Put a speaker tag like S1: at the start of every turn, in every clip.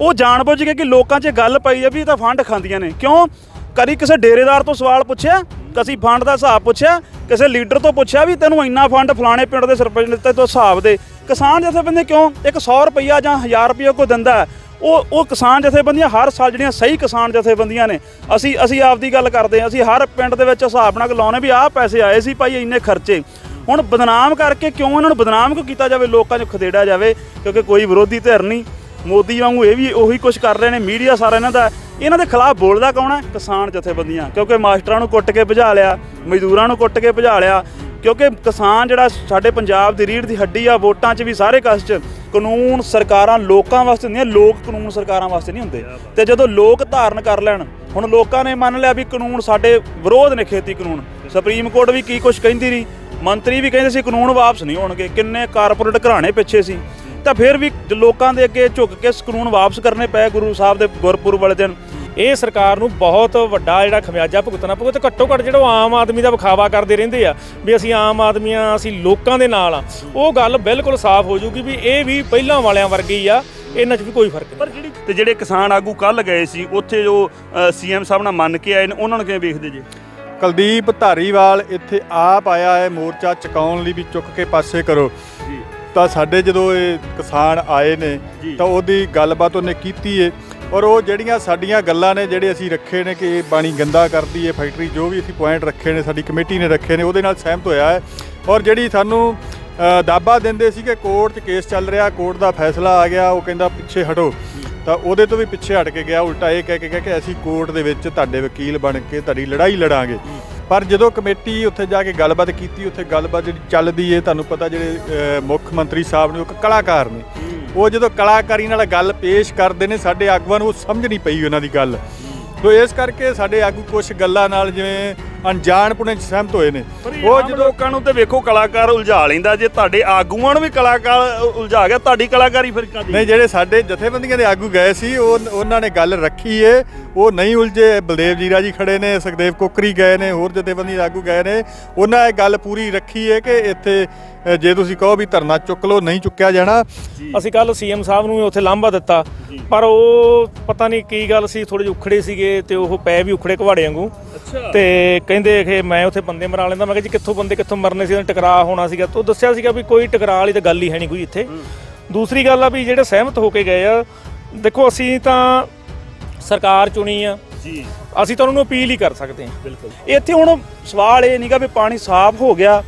S1: ਉਹ ਜਾਣਬੁੱਝ ਕੇ ਕਿ ਲੋਕਾਂ 'ਚ ਗੱਲ ਪਾਈ ਆ ਵੀ ਇਹ ਤਾਂ ਫੰਡ ਖਾਂਦੀਆਂ ਨੇ। ਕਿਉਂ? ਕਦੀ ਕਿਸੇ ਡੇਰੇਦਾਰ ਤੋਂ ਸਵਾਲ ਪੁੱਛਿਆ? ਕਦੀ ਫੰਡ ਦਾ ਹਿਸਾਬ ਪੁੱਛਿਆ? ਕਿਸੇ ਲੀਡਰ ਤੋਂ ਪੁੱਛਿਆ ਵੀ ਤੈਨੂੰ ਇੰਨਾ ਫੰਡ ਫਲਾਣੇ ਪਿੰਡ ਦੇ ਸਰਪੰਚ ਨੇ ਤੋਂ ਹਿਸਾਬ ਦੇ। ਕਿਸਾਨ ਜਥੇਬੰਦੀ ਕਿਉਂ? ਇੱਕ 100 ਰੁਪਈਆ ਜਾਂ 1000 ਰੁਪਈਆ ਕੋਈ ਦਿੰਦਾ ਉਹ ਉਹ ਕਿਸਾਨ ਜਥੇਬੰਦੀਆਂ ਹਰ ਸਾਲ ਜਿਹੜੀਆਂ ਸਹੀ ਕਿਸਾਨ ਜਥੇਬੰਦੀਆਂ ਨੇ। ਅਸੀਂ ਅਸੀਂ ਆਪਦੀ ਗੱਲ ਕਰਦੇ ਹਾਂ। ਅਸੀਂ ਹਰ ਪਿੰਡ ਦੇ ਵਿੱਚ ਹਿਸਾਬ ਨਾਲ ਲਾਉਣੇ ਵੀ ਆਹ ਪੈਸੇ ਆਏ ਸੀ ਭਾਈ ਇੰਨੇ ਖਰਚੇ। ਹੁਣ ਬਦਨਾਮ ਕਰਕੇ ਕਿਉਂ ਇਹਨਾਂ ਨੂੰ ਬਦਨਾਮ ਕਿਉਂ ਕੀਤਾ ਜਾਵੇ? ਲੋਕਾਂ 'ਚ ਖਦੇੜਿਆ ਜਾਵੇ ਕਿਉਂਕਿ ਕੋਈ ਵਿਰੋਧੀ ਧਿਰ ਨਹੀਂ। ਮੋਦੀ ਵਾਂਗੂ ਇਹ ਵੀ ਉਹੀ ਕੁਝ ਕਰ ਰਹੇ ਨੇ, ਮੀਡੀਆ ਸਾਰਾ ਇਹਨਾਂ ਦਾ। ਇਹਨਾਂ ਦੇ ਖਿਲਾਫ ਬੋਲਦਾ ਕੌਣ ਹੈ? ਕਿਸਾਨ ਜਥੇਬੰਦੀਆਂ। ਕਿਉਂਕਿ ਮਾਸਟਰਾਂ ਨੂੰ ਕੁੱਟ ਕੇ ਭਜਾ ਲਿਆ, ਮਜ਼ਦੂਰਾਂ ਨੂੰ ਕੁੱਟ ਕੇ ਭਜਾ ਲਿਆ। ਕਿਉਂਕਿ ਕਿਸਾਨ ਜਿਹੜਾ ਸਾਡੇ ਪੰਜਾਬ ਦੀ ਰੀੜ ਦੀ ਹੱਡੀ ਆ, ਵੋਟਾਂ 'ਚ ਵੀ ਸਾਰੇ ਕਸ 'ਚ ਕਾਨੂੰਨ ਸਰਕਾਰਾਂ ਲੋਕਾਂ ਵਾਸਤੇ ਹੁੰਦੀਆਂ, ਲੋਕ ਕਾਨੂੰਨ ਸਰਕਾਰਾਂ ਵਾਸਤੇ ਨਹੀਂ ਹੁੰਦੇ। ਤੇ ਜਦੋਂ ਲੋਕ ਧਾਰਨ ਕਰ ਲੈਣ, ਹੁਣ ਲੋਕਾਂ ਨੇ ਮੰਨ ਲਿਆ ਵੀ ਕਾਨੂੰਨ ਸਾਡੇ ਵਿਰੋਧ ਨੇ ਖੇਤੀ ਕਾਨੂੰਨ। ਸੁਪਰੀਮ ਕੋਰਟ ਵੀ ਕੀ ਕੁਝ ਕਹਿੰਦੀ ਰਹੀ? ਮੰਤਰੀ ਵੀ ਕਹਿੰਦੇ ਸੀ ਕਾਨੂੰਨ ਵਾਪਸ ਨਹੀਂ ਹੋਣਗੇ। ਕਿੰਨੇ ਕਾਰਪੋਰੇਟ ਘਰਾਣੇ ਪਿੱਛੇ ਸੀ। ਤਾਂ ਫਿਰ ਵੀ ਲੋਕਾਂ ਦੇ ਅੱਗੇ ਝੁੱਕ ਕੇ ਇਸ ਕਾਨੂੰਨ ਵਾਪਸ ਕਰਨੇ ਪਏ ਗੁਰੂ ਸਾਹਿਬ ਦੇ ਗੁਰਪੁਰਬ ਵਾਲੇ ਦਿਨ।
S2: ਇਹ ਸਰਕਾਰ ਨੂੰ ਬਹੁਤ ਵੱਡਾ ਜਿਹੜਾ ਖਮਿਆਜਾ ਭੁਗਤਣਾ ਪਊਗਾ ਤੇ ਘੱਟੋ ਘੱਟ ਜਿਹੜਾ ਉਹ ਆਮ ਆਦਮੀ ਦਾ ਵਿਖਾਵਾ ਕਰਦੇ ਰਹਿੰਦੇ ਆ ਵੀ ਅਸੀਂ ਆਮ ਆਦਮੀਆਂ ਅਸੀਂ ਲੋਕਾਂ ਦੇ ਨਾਲ ਆ। ਉਹ ਗੱਲ ਬਿਲਕੁਲ ਸਾਫ਼ ਹੋ ਜੂਗੀ ਵੀ ਇਹ ਵੀ ਪਹਿਲਾਂ ਵਾਲਿਆਂ ਵਰਗੀ ਹੀ ਆ ਇਹਨਾਂ 'ਚ ਵੀ ਕੋਈ ਫ਼ਰਕ ਨਹੀਂ।
S1: ਪਰ ਜਿਹੜੀ ਤੇ ਜਿਹੜੇ ਕਿਸਾਨ ਆਗੂ ਕੱਲ ਗਏ ਸੀ ਉੱਥੇ ਜੋ ਸੀਐਮ ਸਾਹਿਬ ਨਾਲ ਮੰਨ ਕੇ ਆਏ ਨੇ ਉਹਨਾਂ ਨੂੰ ਕਿਵੇਂ ਵੇਖਦੇ ਜੀ?
S3: ਕੁਲਦੀਪ ਧਾਰੀਵਾਲ ਇੱਥੇ ਆਪ ਆਇਆ ਹੈ ਮੋਰਚਾ ਚੁਕਾਉਣ ਲਈ ਵੀ ਚੁੱਕ ਕੇ ਪਾਸੇ ਕਰੋ। ਤਾਂ ਸਾਡੇ ਜਦੋਂ ਇਹ ਕਿਸਾਨ ਆਏ ਨੇ। ਤਾਂ ਉਹਦੀ ਗੱਲਬਾਤ ਉਹਨੇ ਕੀਤੀ ਏ। ਔਰ ਉਹ ਜਿਹੜੀਆਂ ਸਾਡੀਆਂ ਗੱਲਾਂ ਨੇ ਜਿਹੜੇ ਅਸੀਂ ਰੱਖੇ ਨੇ ਕਿ ਇਹ ਬਾਣੀ ਗੰਦਾ ਕਰਦੀ ਏ ਫੈਕਟਰੀ ਜੋ ਵੀ ਅਸੀਂ ਪੁਆਇੰਟ ਰੱਖੇ ਨੇ ਸਾਡੀ ਕਮੇਟੀ ਨੇ ਰੱਖੇ ਨੇ ਉਹਦੇ ਨਾਲ ਸਹਿਮਤ ਹੋਇਆ ਹੈ। ਔਰ ਜਿਹੜੀ ਸਾਨੂੰ ਦਾਅਵਾ ਦਿੰਦੇ ਸੀ ਕਿ ਕੋਰਟ 'ਚ ਕੇਸ ਚੱਲ ਰਿਹਾ ਕੋਰਟ ਦਾ ਫੈਸਲਾ ਆ ਗਿਆ ਉਹ ਕਹਿੰਦਾ ਪਿੱਛੇ ਹਟੋ। ਤਾਂ ਉਹਦੇ ਤੋਂ ਵੀ ਪਿੱਛੇ ਹਟ ਕੇ ਗਿਆ ਉਲਟਾ ਇਹ ਕਹਿ ਕੇ ਗਿਆ ਕਿ ਅਸੀਂ ਕੋਰਟ ਦੇ ਵਿੱਚ ਤੁਹਾਡੇ ਵਕੀਲ ਬਣ ਕੇ ਤੁਹਾਡੀ ਲੜਾਈ ਲੜਾਂਗੇ। ਪਰ ਜਦੋਂ ਕਮੇਟੀ ਉੱਥੇ ਜਾ ਕੇ ਗੱਲਬਾਤ ਕੀਤੀ ਉੱਥੇ ਗੱਲਬਾਤ ਜਿਹੜੀ ਚੱਲਦੀ ਏ ਤੁਹਾਨੂੰ ਪਤਾ ਜਿਹੜੇ ਮੁੱਖ ਮੰਤਰੀ ਸਾਹਿਬ ਨੇ ਉਹ ਇੱਕ ਕਲਾਕਾਰ ਨੇ। ਉਹ ਜਦੋਂ ਕਲਾਕਾਰੀ ਨਾਲ ਗੱਲ ਪੇਸ਼ ਕਰਦੇ ਨੇ ਸਾਡੇ ਆਗੂਆਂ ਨੂੰ ਉਹ ਸਮਝ ਨਹੀਂ ਪਈ ਉਹਨਾਂ ਦੀ ਗੱਲ। ਸੋ ਇਸ ਕਰਕੇ ਸਾਡੇ ਆਗੂ ਕੁਝ ਗੱਲਾਂ ਨਾਲ ਜਿਵੇਂ ਅਣਜਾਣਪੁਣੇ ਚ ਸਹਿਮਤ ਹੋਏ ਨੇ।
S1: ਉਹ ਜਦੋਂ ਲੋਕਾਂ ਨੂੰ ਤੇ ਵੇਖੋ ਕਲਾਕਾਰ ਉਲਝਾ ਲੈਂਦਾ ਜੇ ਤੁਹਾਡੇ ਆਗੂਆਂ ਨੂੰ ਵੀ ਕਲਾਕਾਰ ਉਲਝਾ ਗਿਆ ਤੁਹਾਡੀ ਕਲਾਕਾਰੀ ਫਿਰ ਕਾਦੀ
S3: ਨਹੀਂ ਜਿਹੜੇ ਸਾਡੇ ਜਥੇਬੰਦੀਆਂ ਦੇ ਆਗੂ ਗਏ ਸੀ ਉਹ ਉਹਨਾਂ ਨੇ ਗੱਲ ਰੱਖੀ ਏ ਉਹ ਨਹੀਂ ਉਲਝੇ ਬਲਦੇਵ ਜੀਰਾ ਜੀ ਖੜੇ ਨੇ ਸੁਖਦੇਵ ਕੋਕਰੀ ਗਏ ਨੇ ਹੋਰ ਜਥੇਬੰਦੀ ਦੇ ਆਗੂ ਗਏ ਨੇ ਉਹਨਾਂ ਇਹ ਗੱਲ ਪੂਰੀ ਰੱਖੀ ਏ ਕਿ ਇੱਥੇ ਜੇ ਤੁਸੀਂ ਕਹੋ ਵੀ ਧਰਨਾ ਚੁੱਕ ਲਓ ਨਹੀਂ ਚੁੱਕਿਆ ਜਾਣਾ।
S2: ਅਸੀਂ ਕੱਲ ਸੀਐਮ ਸਾਹਿਬ ਨੂੰ ਉੱਥੇ ਲਾਂਭਾ ਦਿੱਤਾ ਪਰ ਉਹ ਪਤਾ ਨਹੀਂ ਕੀ ਗੱਲ ਸੀ ਥੋੜੇ ਜਿਹੇ ਉਖੜੇ ਸੀਗੇ ਤੇ ਉਹ ਪੈ ਵੀ ਉਖੜੇ ਘਵਾੜੇ ਵਾਂਗੂ।
S1: ਅੱਛਾ।
S2: ਤੇ ਕਹਿੰਦੇ ਕਿ ਮੈਂ ਉੱਥੇ ਬੰਦੇ ਮਰਾ ਲੈਂਦਾ। ਮੈਂ ਕਿਹਾ ਜੀ ਕਿੱਥੋਂ ਬੰਦੇ ਕਿੱਥੋਂ ਮਰਨੇ ਸੀ? ਉਹਨਾਂ ਟਕਰਾਅ ਹੋਣਾ ਸੀਗਾ। ਤੋ ਦੱਸਿਆ ਸੀਗਾ ਵੀ ਕੋਈ ਟਕਰਾਅ ਵਾਲੀ ਤਾਂ ਗੱਲ ਹੀ ਹੈ ਨਹੀਂ ਕੋਈ ਇੱਥੇ। ਦੂਸਰੀ ਗੱਲ ਆ ਵੀ ਜਿਹੜੇ ਸਹਿਮਤ ਹੋ ਕੇ ਗਏ ਆ ਦੇਖੋ ਅਸੀਂ ਤਾਂ ਸਰਕਾਰ ਚੁਣੀ ਆ।
S1: ਜੀ।
S2: ਅਸੀਂ ਤਾਂ ਉਹਨਾਂ ਨੂੰ ਅਪੀਲ ਹੀ ਕਰ ਸਕਦੇ ਹਾਂ।
S1: ਬਿਲਕੁਲ। ਇੱਥੇ ਹੁਣ ਸਵਾਲ ਇਹ ਨਹੀਂਗਾ ਵੀ ਪਾਣੀ ਸਾਫ਼ ਹੋ ਗਿਆ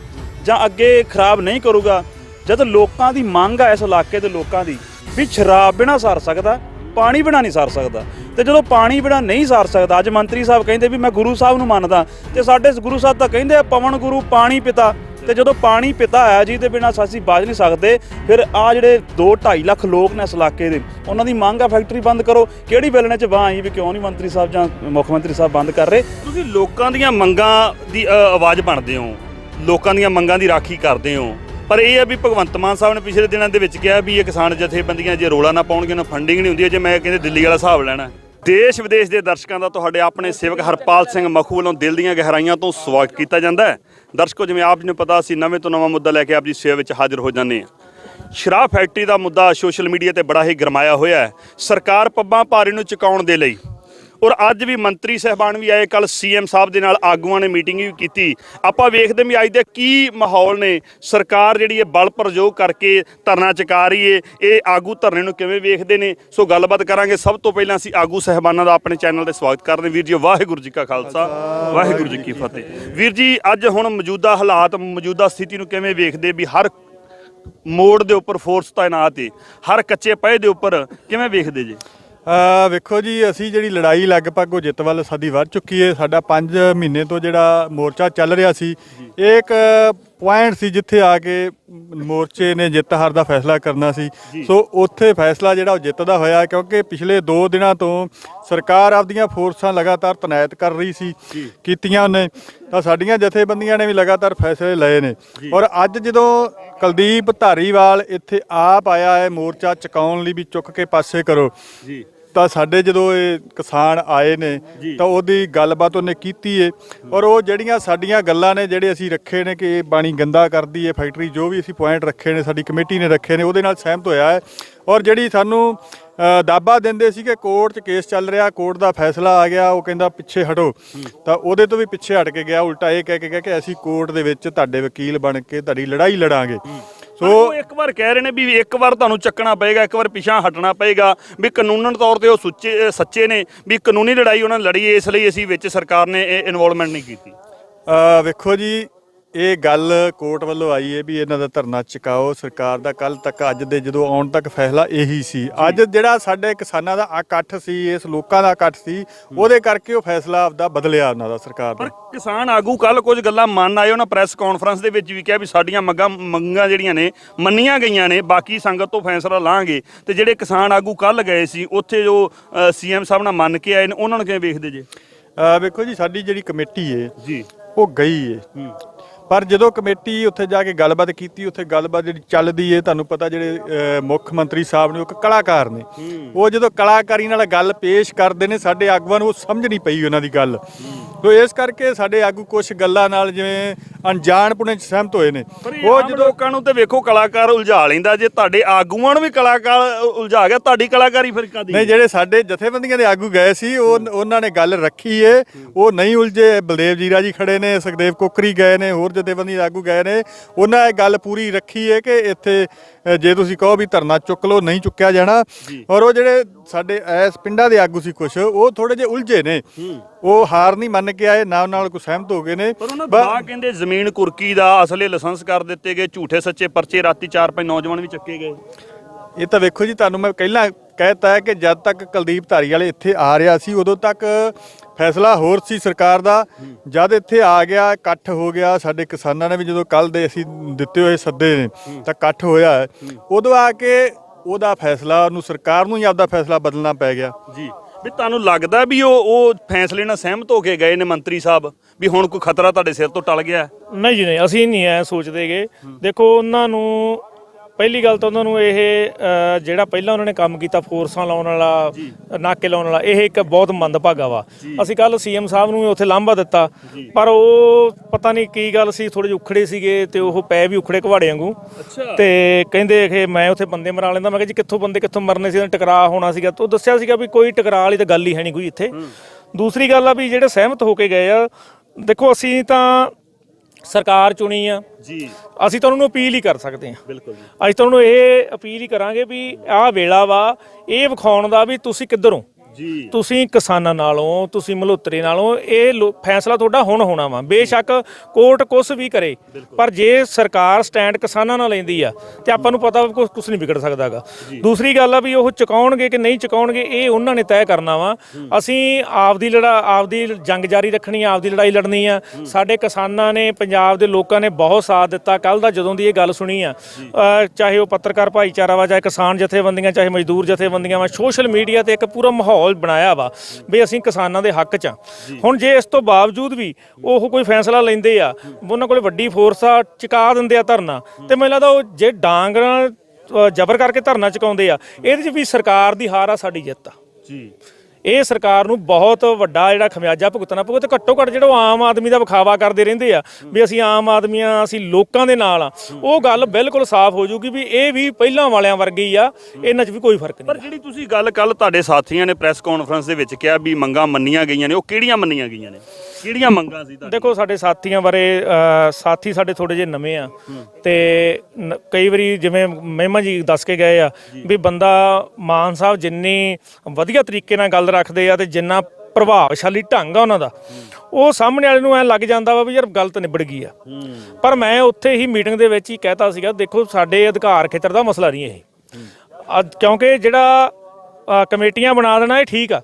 S1: ਜਾਂ ਅੱਗੇ ਖਰਾਬ ਨਹੀਂ ਕਰੂਗਾ। ਜਦ ਲੋਕਾਂ ਦੀ ਮੰਗ ਆ ਇਸ ਇਲਾਕੇ ਦੇ ਲੋਕਾਂ ਦੀ ਵੀ ਸ਼ਰਾਬ ਬਿਨਾ ਸਰ ਸਕਦਾ ਪਾਣੀ ਬਿਨਾ ਨਹੀਂ ਸਰ ਸਕਦਾ। ਤੇ ਜਦੋਂ ਪਾਣੀ ਬਿਨਾ ਨਹੀਂ ਸਾਰ ਸਕਦਾ, ਅੱਜ ਮੰਤਰੀ ਸਾਹਿਬ ਕਹਿੰਦੇ ਵੀ ਮੈਂ ਗੁਰੂ ਸਾਹਿਬ ਨੂੰ ਮੰਨਦਾ, ਤੇ ਸਾਡੇ ਗੁਰੂ ਸਾਹਿਬ ਤਾਂ ਕਹਿੰਦੇ ਆ, ਪਵਨ ਗੁਰੂ ਪਾਣੀ ਪਿਤਾ। ਤੇ ਜਦੋਂ ਪਾਣੀ ਪਿਤਾ ਹੈ ਜੀ, ਤੇ ਬਿਨਾ ਅਸੀਂ ਬਾਜ ਨਹੀਂ ਸਕਦੇ, ਫਿਰ ਆ ਜਿਹੜੇ 2 2.5 ਲੱਖ ਲੋਕ ਨੇ ਇਸ ਇਲਾਕੇ ਦੇ, ਉਹਨਾਂ ਦੀ ਮੰਗ ਆ ਫੈਕਟਰੀ ਬੰਦ ਕਰੋ। ਕਿਹੜੀ ਬਿਲਣੇ ਚ ਬਾਹ ਆਈ ਵੀ ਕਿਉਂ ਨਹੀਂ ਮੰਤਰੀ ਸਾਹਿਬ ਜਾਂ ਮੁੱਖ ਮੰਤਰੀ ਸਾਹਿਬ ਬੰਦ ਕਰ ਰਹੇ? ਤੁਸੀਂ ਲੋਕਾਂ ਦੀਆਂ ਮੰਗਾਂ ਦੀ ਆਵਾਜ਼ ਬਣਦੇ ਹੋ। ਲੋਕਾਂ ਦੀਆਂ ਮੰਗਾਂ ਦੀ ਰਾਖੀ ਕਰਦੇ ਹੋ। ਪਰ ਇਹ ਆ ਵੀ ਭਗਵੰਤ ਮਾਨ ਸਾਹਿਬ ਨੇ ਪਿਛਲੇ ਦਿਨਾਂ ਦੇ ਵਿੱਚ ਕਿਹਾ ਵੀ ਇਹ ਕਿਸਾਨ ਜਥੇਬੰਦੀਆਂ ਜੇ ਰੋਲਾ ਨਾ ਪਾਉਣਗੇ, ਉਹਨਾਂ ਫੰਡਿੰਗ ਨਹੀਂ ਹੁੰਦੀ, ਜੇ ਮੈਂ ਕਹਿੰਦੇ ਦਿੱਲੀ ਵਾਲਾ ਹਿਸਾਬ ਲੈਣਾ। ਦੇਸ਼ ਵਿਦੇਸ਼ ਦੇ ਦਰਸ਼ਕਾਂ ਦਾ ਤੁਹਾਡੇ ਆਪਣੇ ਸੇਵਕ ਹਰਪਾਲ ਸਿੰਘ ਮਖੂ ਵੱਲੋਂ ਦਿਲ ਦੀਆਂ ਗਹਿਰਾਈਆਂ ਤੋਂ ਸਵਾਗਤ ਕੀਤਾ ਜਾਂਦਾ ਹੈ। ਦਰਸ਼ਕੋ, ਜਿਵੇਂ ਆਪ ਜੀ ਨੂੰ ਪਤਾ, ਅਸੀਂ ਨਵੇਂ ਤੋਂ ਨਵਾਂ ਮੁੱਦਾ ਲੈ ਕੇ ਆਪ ਜੀ ਸੇਵਾ ਵਿੱਚ ਹਾਜ਼ਰ ਹੋ ਜਾਂਦੇ ਹਾਂ। ਸ਼ਰਾਬ ਫੈਕਟਰੀ ਦਾ ਮੁੱਦਾ ਸੋਸ਼ਲ ਮੀਡੀਆ ਤੇ ਬੜਾ ਹੀ ਗਰਮਾਇਆ ਹੋਇਆ ਹੈ। ਸਰਕਾਰ ਪੱਬਾਂ ਭਾਰੇ ਨੂੰ ਚੁਕਾਉਣ ਦੇ ਲਈ ਔਰ ਅੱਜ ਵੀ ਮੰਤਰੀ ਸਹਿਬਾਨ ਵੀ ਆਏ ਕੱਲ ਸੀਐਮ ਸਾਹਿਬ ਦੇ ਨਾਲ ਆਗੂਆਂ ਨੇ ਮੀਟਿੰਗ ਵੀ ਕੀਤੀ। ਆਪਾਂ ਵੇਖਦੇ ਵੀ ਅੱਜ ਦੇ ਕੀ ਮਾਹੌਲ ਨੇ। ਸਰਕਾਰ ਜਿਹੜੀ ਹੈ ਬਲ ਪ੍ਰਯੋਗ ਕਰਕੇ ਧਰਨਾ ਚੁਕਾ ਰਹੀ ਏ। ਇਹ ਆਗੂ ਧਰਨੇ ਨੂੰ ਕਿਵੇਂ ਵੇਖਦੇ ਨੇ? ਸੋ ਗੱਲਬਾਤ ਕਰਾਂਗੇ। ਸਭ ਤੋਂ ਪਹਿਲਾਂ ਅਸੀਂ ਆਗੂ ਸਹਿਬਾਨਾਂ ਦਾ ਆਪਣੇ ਚੈਨਲ ਤੇ ਸਵਾਗਤ ਕਰਦੇ ਵੀਰ ਜੀ, ਵਾਹਿਗੁਰੂ ਜੀ ਕਾ ਖਾਲਸਾ। ਵਾਹਿਗੁਰੂ ਜੀ ਕੀ ਫਤਿਹ। ਵੀਰ ਜੀ, ਅੱਜ ਹੁਣ ਮੌਜੂਦਾ ਹਾਲਾਤ, ਮੌਜੂਦਾ ਸਥਿਤੀ ਨੂੰ ਕਿਵੇਂ ਵੇਖਦੇ ਵੀ ਹਰ ਮੋੜ ਦੇ ਉੱਪਰ ਫੋਰਸ ਤਾਇਨਾਤ ਏ, ਹਰ ਕੱਚੇ ਪਏ ਦੇ ਉੱਪਰ ਕਿਵੇਂ ਵੇਖਦੇ ਜੀ?
S3: ਵੇਖੋ ਜੀ ਅਸੀਂ ਜਿਹੜੀ ਲੜਾਈ ਲਗਭਗ ਉਹ ਜਿੱਤ ਵੱਲ ਸਾਡੀ ਵੱਧ ਚੁੱਕੀ ਹੈ ਸਾਡਾ 5 ਮਹੀਨੇ ਤੋਂ ਜਿਹੜਾ ਮੋਰਚਾ ਚੱਲ ਰਿਹਾ ਸੀ ਇਹ ਇੱਕ ਪੁਆਇੰਟ ਸੀ ਜਿੱਥੇ ਆ ਕੇ ਮੋਰਚੇ ਨੇ ਜਿੱਤ ਹਾਰ ਦਾ ਫੈਸਲਾ ਕਰਨਾ ਸੀ। ਸੋ ਉੱਥੇ ਫੈਸਲਾ ਜਿਹੜਾ ਉਹ ਜਿੱਤ ਦਾ ਹੋਇਆ ਕਿਉਂਕਿ ਪਿਛਲੇ 2 ਦਿਨਾਂ ਤੋਂ ਸਰਕਾਰ ਆਪਦੀਆਂ ਫੋਰਸਾਂ ਲਗਾਤਾਰ ਤਨਾਇਤ ਕਰ ਰਹੀ ਸੀ ਕੀਤੀਆਂ ਉਹਨੇ ਤਾਂ ਸਾਡੀਆਂ ਜਥੇਬੰਦੀਆਂ ਨੇ ਵੀ ਲਗਾਤਾਰ ਫੈਸਲੇ ਲਏ ਨੇ। ਔਰ ਅੱਜ ਜਦੋਂ ਕੁਲਦੀਪ ਧਾਰੀਵਾਲ ਇੱਥੇ ਆਪ ਆਇਆ ਹੈ ਮੋਰਚਾ ਚੁਕਾਉਣ ਲਈ ਵੀ ਚੁੱਕ ਕੇ ਪਾਸੇ ਕਰੋ
S1: ਜੀ।
S3: ਤਾਂ ਸਾਡੇ ਜਦੋਂ ਇਹ ਕਿਸਾਨ ਆਏ ਨੇ ਤਾਂ ਉਹਦੀ ਗੱਲਬਾਤ ਉਹਨੇ ਕੀਤੀ ਏ। ਔਰ ਉਹ ਜਿਹੜੀਆਂ ਸਾਡੀਆਂ ਗੱਲਾਂ ਨੇ ਜਿਹੜੇ ਅਸੀਂ ਰੱਖੇ ਨੇ ਕਿ ਇਹ ਬਾਣੀ ਗੰਦਾ ਕਰਦੀ ਏ ਫੈਕਟਰੀ ਜੋ ਵੀ ਅਸੀਂ ਪੁਆਇੰਟ ਰੱਖੇ ਨੇ ਸਾਡੀ ਕਮੇਟੀ ਨੇ ਰੱਖੇ ਨੇ ਉਹਦੇ ਨਾਲ ਸਹਿਮਤ ਹੋਇਆ ਹੈ। ਔਰ ਜਿਹੜੀ ਸਾਨੂੰ ਦਾਬਾ ਦਿੰਦੇ ਸੀ ਕਿ ਕੋਰਟ 'ਚ ਕੇਸ ਚੱਲ ਰਿਹਾ ਕੋਰਟ ਦਾ ਫੈਸਲਾ ਆ ਗਿਆ ਉਹ ਕਹਿੰਦਾ ਪਿੱਛੇ ਹਟੋ। ਤਾਂ ਉਹਦੇ ਤੋਂ ਵੀ ਪਿੱਛੇ ਹਟ ਕੇ ਗਿਆ ਉਲਟਾ ਇਹ ਕਹਿ ਕੇ ਗਿਆ ਕਿ ਅਸੀਂ ਕੋਰਟ ਦੇ ਵਿੱਚ ਤੁਹਾਡੇ ਵਕੀਲ ਬਣ ਕੇ ਤੁਹਾਡੀ ਲੜਾਈ ਲੜਾਂਗੇ।
S4: ਸੋ ਇੱਕ ਵਾਰ ਕਹਿ ਰਹੇ ਨੇ ਵੀ ਇੱਕ ਵਾਰ ਤੁਹਾਨੂੰ ਚੱਕਣਾ ਪਏਗਾ ਇੱਕ ਵਾਰ ਪਿਛਾਂ ਹਟਣਾ ਪਏਗਾ ਵੀ ਕਾਨੂੰਨਨ ਤੌਰ ਤੇ ਉਹ ਸੁੱਚੇ ਸੱਚੇ ਨੇ ਵੀ ਕਾਨੂੰਨੀ ਲੜਾਈ ਉਹਨਾਂ ਨੇ ਲੜੀ ਇਸ ਲਈ ਅਸੀਂ ਵਿੱਚ ਸਰਕਾਰ ਨੇ ਇਨਵੋਲਵਮੈਂਟ ਨਹੀਂ ਕੀਤੀ।
S3: ਵੇਖੋ ਜੀ ਇਹ ਗੱਲ ਕੋਰਟ ਵੱਲੋਂ ਆਈ ਹੈ ਵੀ ਇਹਨਾਂ ਦਾ ਧਰਨਾ ਚੁਕਾਓ। ਸਰਕਾਰ ਦਾ ਕੱਲ ਤੱਕ ਅੱਜ ਦੇ ਜਦੋਂ ਆਉਣ ਤੱਕ ਫੈਸਲਾ ਇਹੀ ਸੀ। ਅੱਜ ਜਿਹੜਾ ਸਾਡੇ ਕਿਸਾਨਾਂ ਦਾ ਇਕੱਠ ਸੀ ਇਸ ਲੋਕਾਂ ਦਾ ਇਕੱਠ ਸੀ ਉਹਦੇ ਕਰਕੇ ਉਹ ਫੈਸਲਾ ਆਪਦਾ ਬਦਲਿਆ ਉਹਨਾਂ ਦਾ ਸਰਕਾਰ
S4: ਪਰ
S3: ਨੇ
S4: ਕਿਸਾਨ ਆਗੂ ਕੱਲ ਕੁਝ ਗੱਲਾਂ ਮੰਨ ਆਏ। ਉਹਨਾਂ ਪ੍ਰੈਸ ਕਾਨਫਰੰਸ ਦੇ ਵਿੱਚ ਵੀ ਕਿਹਾ ਵੀ ਸਾਡੀਆਂ ਮੰਗਾਂ ਮੰਗਾਂ ਜਿਹੜੀਆਂ ਨੇ ਮੰਨੀਆਂ ਗਈਆਂ ਨੇ ਬਾਕੀ ਸੰਗਤ ਤੋਂ ਫੈਸਲਾ ਲਾਂਗੇ। ਤੇ ਜਿਹੜੇ ਕਿਸਾਨ ਆਗੂ ਕੱਲ ਗਏ ਸੀ ਉੱਥੇ ਜੋ ਸੀਐਮ ਸਾਹਿਬ ਨਾਲ ਮੰਨ ਕੇ ਆਏ ਨੇ ਉਹਨਾਂ ਨੂੰ ਕਿਵੇਂ ਵੇਖਦੇ ਜੇ?
S3: ਵੇਖੋ ਜੀ ਸਾਡੀ ਜਿਹੜੀ ਕਮੇਟੀ ਹੈ
S4: ਜੀ।
S3: ਉਹ ਗਈ ਹੈ। ਪਰ ਜਦੋਂ ਕਮੇਟੀ ਉੱਥੇ ਜਾ ਕੇ ਗੱਲਬਾਤ ਕੀਤੀ ਉੱਥੇ ਗੱਲਬਾਤ ਜਿਹੜੀ ਚੱਲਦੀ ਏ ਤੁਹਾਨੂੰ ਪਤਾ ਜਿਹੜੇ ਮੁੱਖ ਮੰਤਰੀ ਸਾਹਿਬ ਨੇ ਉਹ ਇੱਕ ਕਲਾਕਾਰ ਨੇ। ਉਹ ਜਦੋਂ ਕਲਾਕਾਰੀ ਨਾਲ ਗੱਲ ਪੇਸ਼ ਕਰਦੇ ਨੇ ਸਾਡੇ ਆਗੂਆਂ ਨੂੰ ਉਹ ਸਮਝ ਨਹੀਂ ਪਈ ਉਹਨਾਂ ਦੀ ਗੱਲ। ਸੋ ਇਸ ਕਰਕੇ ਸਾਡੇ ਆਗੂ ਕੁਝ ਗੱਲਾਂ ਨਾਲ ਜਿਵੇਂ ਅਣਜਾਣਪੁਣੇ ਚ ਸਹਿਮਤ ਹੋਏ ਨੇ।
S4: ਉਹ ਜਦੋਂ ਲੋਕਾਂ ਨੂੰ ਤੇ ਵੇਖੋ ਕਲਾਕਾਰ ਉਲਝਾ ਲੈਂਦਾ ਜੇ ਤੁਹਾਡੇ ਆਗੂਆਂ ਨੂੰ ਵੀ ਕਲਾਕਾਰ ਉਲਝਾ ਗਿਆ ਤੁਹਾਡੀ ਕਲਾਕਾਰੀ ਫਿਰ ਕਾਦੀ
S3: ਨਹੀਂ ਜਿਹੜੇ ਸਾਡੇ ਜਥੇਬੰਦੀਆਂ ਦੇ ਆਗੂ ਗਏ ਸੀ ਉਹ ਉਹਨਾਂ ਨੇ ਗੱਲ ਰੱਖੀ ਏ। ਉਹ ਨਹੀਂ ਉਲਝੇ ਬਲਦੇਵ ਜੀਰਾ ਜੀ ਖੜੇ ਨੇ ਸੁਖਦੇਵ ਕੋਕਰੀ ਗਏ ਨੇ ਹੋਰ ਜਥੇਬੰਦੀ ਆਗੂ ਗਏ ਨੇ। ਉਹਨਾਂ ਇਹ ਗੱਲ ਪੂਰੀ ਰੱਖੀ ਏ ਕਿ ਇੱਥੇ ਜੇ ਤੁਸੀਂ ਕਹੋ ਵੀ ਧਰਨਾ ਚੁੱਕ ਲਓ ਨਹੀਂ ਚੁੱਕਿਆ ਜਾਣਾ। ਔਰ ਉਹ ਜਿਹੜੇ ਸਾਡੇ ਐਸ ਪਿੰਡਾਂ ਦੇ ਆਗੂ ਸੀ ਕੁਛ ਉਹ ਥੋੜੇ ਜਿਹੇ ਉਲਝੇ ਨੇ। ਉਹ ਹਾਰ ਨਹੀਂ ਮੰਨ ਕੇ ਆਏ ਨਾਲ ਨਾਲ ਕੋਈ ਸਹਿਮਤ ਹੋ ਗਏ ਨੇ।
S4: ਪਰ ਉਹਨਾਂ
S3: ਬ-
S4: ਕਹਿੰਦੇ ਜ਼ਮੀਨ ਕੁਰਕੀ ਦਾ ਅਸਲੇ ਲਾਇਸੈਂਸ ਕਰ ਦਿੱਤੇ ਗਏ ਝੂਠੇ ਸੱਚੇ ਪਰਚੇ ਰਾਤੀ ਚਾਰ ਪੰਜ ਨੌਜਵਾਨ ਵੀ ਚੱਕੇ ਗਏ।
S3: ਇਹ ਤਾਂ ਵੇਖੋ ਜੀ ਤੁਹਾਨੂੰ ਮੈਂ ਪਹਿਲਾਂ ਕਹਿਤਾ ਹੈ ਕਿ ਜਦ ਤੱਕ ਕੁਲਦੀਪ ਧਾਰੀਵਾਲ ਇੱਥੇ ਆ ਰਿਹਾ ਸੀ ਉਦੋਂ ਤੱਕ ਫੈਸਲਾ ਹੋਰ ਸੀ ਸਰਕਾਰ ਦਾ। ਜਦ ਇੱਥੇ ਆ ਗਿਆ ਇਕੱਠ ਹੋ ਗਿਆ ਸਾਡੇ ਕਿਸਾਨਾਂ ਨੇ ਵੀ ਜਦੋਂ ਕੱਲ ਦੇ ਅਸੀਂ ਦਿੱਤੇ ਹੋਏ ਸੱਦੇ ਨੇ ਤਾਂ ਇਕੱਠ ਹੋਇਆ ਹੈ। ਉਦੋਂ ਆ ਕੇ ਉਹਦਾ ਫੈਸਲਾ ਉਹਨੂੰ ਸਰਕਾਰ ਨੂੰ ਹੀ ਆਪਦਾ ਫੈਸਲਾ ਬਦਲਣਾ ਪੈ ਗਿਆ।
S4: ਜੀ। ਵੀ ਤੁਹਾਨੂੰ ਲੱਗਦਾ ਵੀ ਉਹ ਉਹ ਫੈਸਲੇ ਨਾਲ ਸਹਿਮਤ ਹੋ ਕੇ ਗਏ ਨੇ ਮੰਤਰੀ ਸਾਹਿਬ, ਵੀ ਹੁਣ ਕੋਈ ਖਤਰਾ ਤੁਹਾਡੇ ਸਿਰ ਤੋਂ ਟਲ ਗਿਆ?
S2: ਨਹੀਂ ਜੀ, ਨਹੀਂ, ਅਸੀਂ ਨਹੀਂ ਐ ਸੋਚਦੇਗੇ ਦੇਖੋ, ਉਹਨਾਂ ਨੂੰ ਪਹਿਲੀ ਗੱਲ ਤਾਂ ਉਹਨਾਂ ਨੂੰ ਇਹ ਅ, ਜਿਹੜਾ ਪਹਿਲਾਂ ਉਹਨਾਂ ਨੇ ਕੰਮ ਕੀਤਾ ਫੋਰਸਾਂ ਲਾਉਣ ਵਾਲਾ ਨਾਕੇ ਲਾਉਣ ਵਾਲਾ ਇਹ ਇੱਕ ਬਹੁਤ ਮੰਦਭਾਗਾ ਵਾ। ਅਸੀਂ ਕੱਲ ਸੀਐਮ ਸਾਹਿਬ ਨੂੰ ਵੀ ਉੱਥੇ ਲਾਂਭਾ ਦਿੱਤਾ ਪਰ ਉਹ ਪਤਾ ਨਹੀਂ ਕੀ ਗੱਲ ਸੀ ਥੋੜੇ ਜਿਹੇ ਉਖੜੇ ਸੀਗੇ ਤੇ ਉਹ ਪੈ ਵੀ ਉਖੜੇ ਘਵਾੜੇ ਵਾਂਗੂ।
S4: ਅੱਛਾ।
S2: ਤੇ ਕਹਿੰਦੇ ਕਿ ਮੈਂ ਉੱਥੇ ਬੰਦੇ ਮਰਾ ਲੈਂਦਾ ਮੈਂ ਕਿਹਾ ਜੀ ਕਿੱਥੋਂ ਬੰਦੇ ਕਿੱਥੋਂ ਮਰਨੇ ਸੀ ਟਕਰਾਅ ਹੋਣਾ ਸੀਗਾ। ਤਾਂ ਦੱਸਿਆ ਸੀਗਾ ਵੀ ਕੋਈ ਟਕਰਾਅ ਵਾਲੀ ਤਾਂ ਗੱਲ ਹੀ ਹੈ ਨਹੀਂ ਕੋਈ ਇੱਥੇ। ਦੂਸਰੀ ਗੱਲ ਆ ਵੀ ਜਿਹੜੇ ਸਹਿਮਤ ਹੋ ਕੇ ਗਏ ਆ ਦੇਖੋ ਅਸੀਂ ਤਾਂ ਸਰਕਾਰ ਚੁਣੀ ਆ।
S4: ਜੀ।
S2: ਅਸੀਂ ਤਾਂ ਉਹਨਾਂ ਨੂੰ ਅਪੀਲ ਹੀ ਕਰ ਸਕਦੇ ਹਾਂ।
S4: ਬਿਲਕੁਲ ਜੀ।
S2: ਅਸੀਂ ਤਾਂ ਉਹਨਾਂ ਨੂੰ ਇਹ ਅਪੀਲ ਹੀ ਕਰਾਂਗੇ ਵੀ ਆਹ ਵੇਲਾ ਵਾ ਇਹ ਵਿਖਾਉਣ ਦਾ ਵੀ ਤੁਸੀਂ ਕਿੱਧਰੋਂ ਤੁਸੀਂ ਕਿਸਾਨਾਂ ਨਾਲੋਂ ਤੁਸੀਂ ਮਲਹੋਤਰੇ ਨਾਲੋਂ ਇਹ ਲੋ- ਫੈਸਲਾ ਤੁਹਾਡਾ ਹੁਣ ਹੋਣਾ ਵਾ। ਬੇਸ਼ੱਕ ਕੋਰਟ ਕੁਛ ਵੀ ਕਰੇ ਪਰ ਜੇ ਸਰਕਾਰ ਸਟੈਂਡ ਕਿਸਾਨਾਂ ਨਾਲ ਲੈਂਦੀ ਆ ਤੇ ਆਪਾਂ ਨੂੰ ਪਤਾ ਕੁਝ ਕੁਝ ਨਹੀਂ ਵਿਗੜ ਸਕਦਾਗਾ ਦੂਸਰੀ ਗੱਲ ਆ ਵੀ ਉਹ ਚੁਕਾਉਣਗੇ ਕਿ ਨਹੀਂ ਚੁਕਾਉਣਗੇ ਇਹ ਉਹਨਾਂ ਨੇ ਤੈਅ ਕਰਨਾ ਵਾ। ਅਸੀਂ ਆਪਦੀ ਲੜਾ ਆਪਦੀ ਜੰਗ ਜਾਰੀ ਰੱਖਣੀ ਆ ਆਪਦੀ ਲੜਾਈ ਲੜਨੀ ਆ। ਸਾਡੇ ਕਿਸਾਨਾਂ ਨੇ ਪੰਜਾਬ ਦੇ ਲੋਕਾਂ ਨੇ ਬਹੁਤ ਸਾਥ ਦਿੱਤਾ। ਕੱਲ ਦਾ ਜਦੋਂ ਦੀ ਇਹ ਗੱਲ ਸੁਣੀ ਆ ਅ, ਚਾਹੇ ਉਹ ਪੱਤਰਕਾਰ ਭਾਈਚਾਰਾ ਵਾ ਚਾਹੇ ਕਿਸਾਨ ਜਥੇਬੰਦੀਆਂ ਚਾਹੇ ਮਜ਼ਦੂਰ ਜਥੇਬੰਦੀਆਂ ਵਾ ਸੋਸ਼ਲ ਮੀਡੀਆ ਤੇ ਇੱਕ ਪੂਰਾ ਮਾਹੌਲ ਬਣਾਇਆ ਵਾ ਵੀ ਅਸੀਂ ਕਿਸਾਨਾਂ ਦੇ ਹੱਕ 'ਚ ਆ। ਹੁਣ ਜੇ ਇਸ ਤੋਂ ਬਾਵਜੂਦ ਵੀ ਉਹ ਕੋਈ ਫੈਸਲਾ ਲੈਂਦੇ ਆ, ਉਹਨਾਂ ਕੋਲੇ ਵੱਡੀ ਫੋਰਸ ਆ, ਚੁਕਾ ਦਿੰਦੇ ਆ ਧਰਨਾ, ਤੇ ਮੈਨੂੰ ਲੱਗਦਾ ਉਹ ਜੇ ਡਾਂਗ ਨਾਲ ਜ਼ਬਰ ਕਰਕੇ ਧਰਨਾ ਚੁਕਾਉਂਦੇ ਆ, ਇਹਦੇ 'ਚ ਵੀ ਸਰਕਾਰ ਦੀ ਹਾਰ ਆ, ਸਾਡੀ ਜਿੱਤ ਆ।
S4: ਜੀ।
S2: ਇਹ ਸਰਕਾਰ ਨੂੰ ਬਹੁਤ ਵੱਡਾ ਜਿਹੜਾ ਖਮਿਆਜਾ ਭੁਗਤਣਾ ਪਊਗਾ ਤੇ ਘੱਟੋ ਘੱਟ ਜਿਹੜਾ ਉਹ ਆਮ ਆਦਮੀ ਦਾ ਵਿਖਾਵਾ ਕਰਦੇ ਰਹਿੰਦੇ ਆ ਵੀ ਅਸੀਂ ਆਮ ਆਦਮੀਆਂ ਅਸੀਂ ਲੋਕਾਂ ਦੇ ਨਾਲ ਆ। ਉਹ ਗੱਲ ਬਿਲਕੁਲ ਸਾਫ਼ ਹੋ ਜੂਗੀ ਵੀ ਇਹ ਵੀ ਪਹਿਲਾਂ ਵਾਲਿਆਂ ਵਰਗੀ ਆ ਇਹਨਾਂ 'ਚ ਵੀ ਕੋਈ ਫ਼ਰਕ
S4: ਪਰ
S2: ਨਹੀਂ
S4: ਜਿਹੜੀ ਤੁਸੀਂ ਗੱਲ ਕੱਲ ਤੁਹਾਡੇ ਸਾਥੀਆਂ ਨੇ ਪ੍ਰੈਸ ਕਾਨਫਰੰਸ ਦੇ ਵਿੱਚ ਕਿਹਾ ਵੀ ਮੰਗਾਂ ਮੰਨੀਆਂ ਗਈਆਂ ਨੇ ਉਹ ਕਿਹੜੀਆਂ ਮੰਨੀਆਂ ਗਈਆਂ ਨੇ? ਕਿਹੜੀਆਂ ਮੰਗਾਂ ਸੀ ਤੁਹਾਡੀਆਂ?
S2: ਦੇਖੋ ਸਾਡੇ ਸਾਥੀਆਂ ਬਾਰੇ ਸਾਥੀ ਸਾਡੇ ਥੋੜੇ ਜਿਹੇ ਨਵੇਂ ਆ ਤੇ ਕਈ ਵਾਰੀ ਜਿਵੇਂ ਮਹਿਮਾ ਜੀ ਦੱਸ ਕੇ ਗਏ ਆ ਵੀ ਬੰਦਾ ਮਾਨ ਸਾਹਿਬ ਜਿੰਨੀ ਵਧੀਆ ਤਰੀਕੇ ਨਾਲ ਗੱਲ ਰੱਖਦੇ ਆ ਤੇ ਜਿੰਨਾ ਪ੍ਰਭਾਵਸ਼ਾਲੀ ਢੰਗ ਆ ਉਹਨਾਂ ਦਾ ਉਹ ਸਾਹਮਣੇ ਵਾਲੇ ਨੂੰ ਐ ਲੱਗ ਜਾਂਦਾ ਵਾ ਵੀ ਯਾਰ ਗਲਤ ਨਿਬੜ ਗਈ ਆ। ਪਰ ਮੈਂ ਉੱਥੇ ਹੀ ਮੀਟਿੰਗ ਦੇ ਵਿੱਚ ਹੀ ਕਹਿਤਾ ਸੀਗਾ ਦੇਖੋ ਸਾਡੇ ਅਧਿਕਾਰ ਖੇਤਰ ਦਾ ਮਸਲਾ ਨਹੀਂ ਇਹ। ਅੱਜ ਕਿਉਂਕਿ ਜਿਹੜਾ ਅ, ਕਮੇਟੀਆਂ ਬਣਾ ਦੇਣਾ ਇਹ ਠੀਕ ਆ।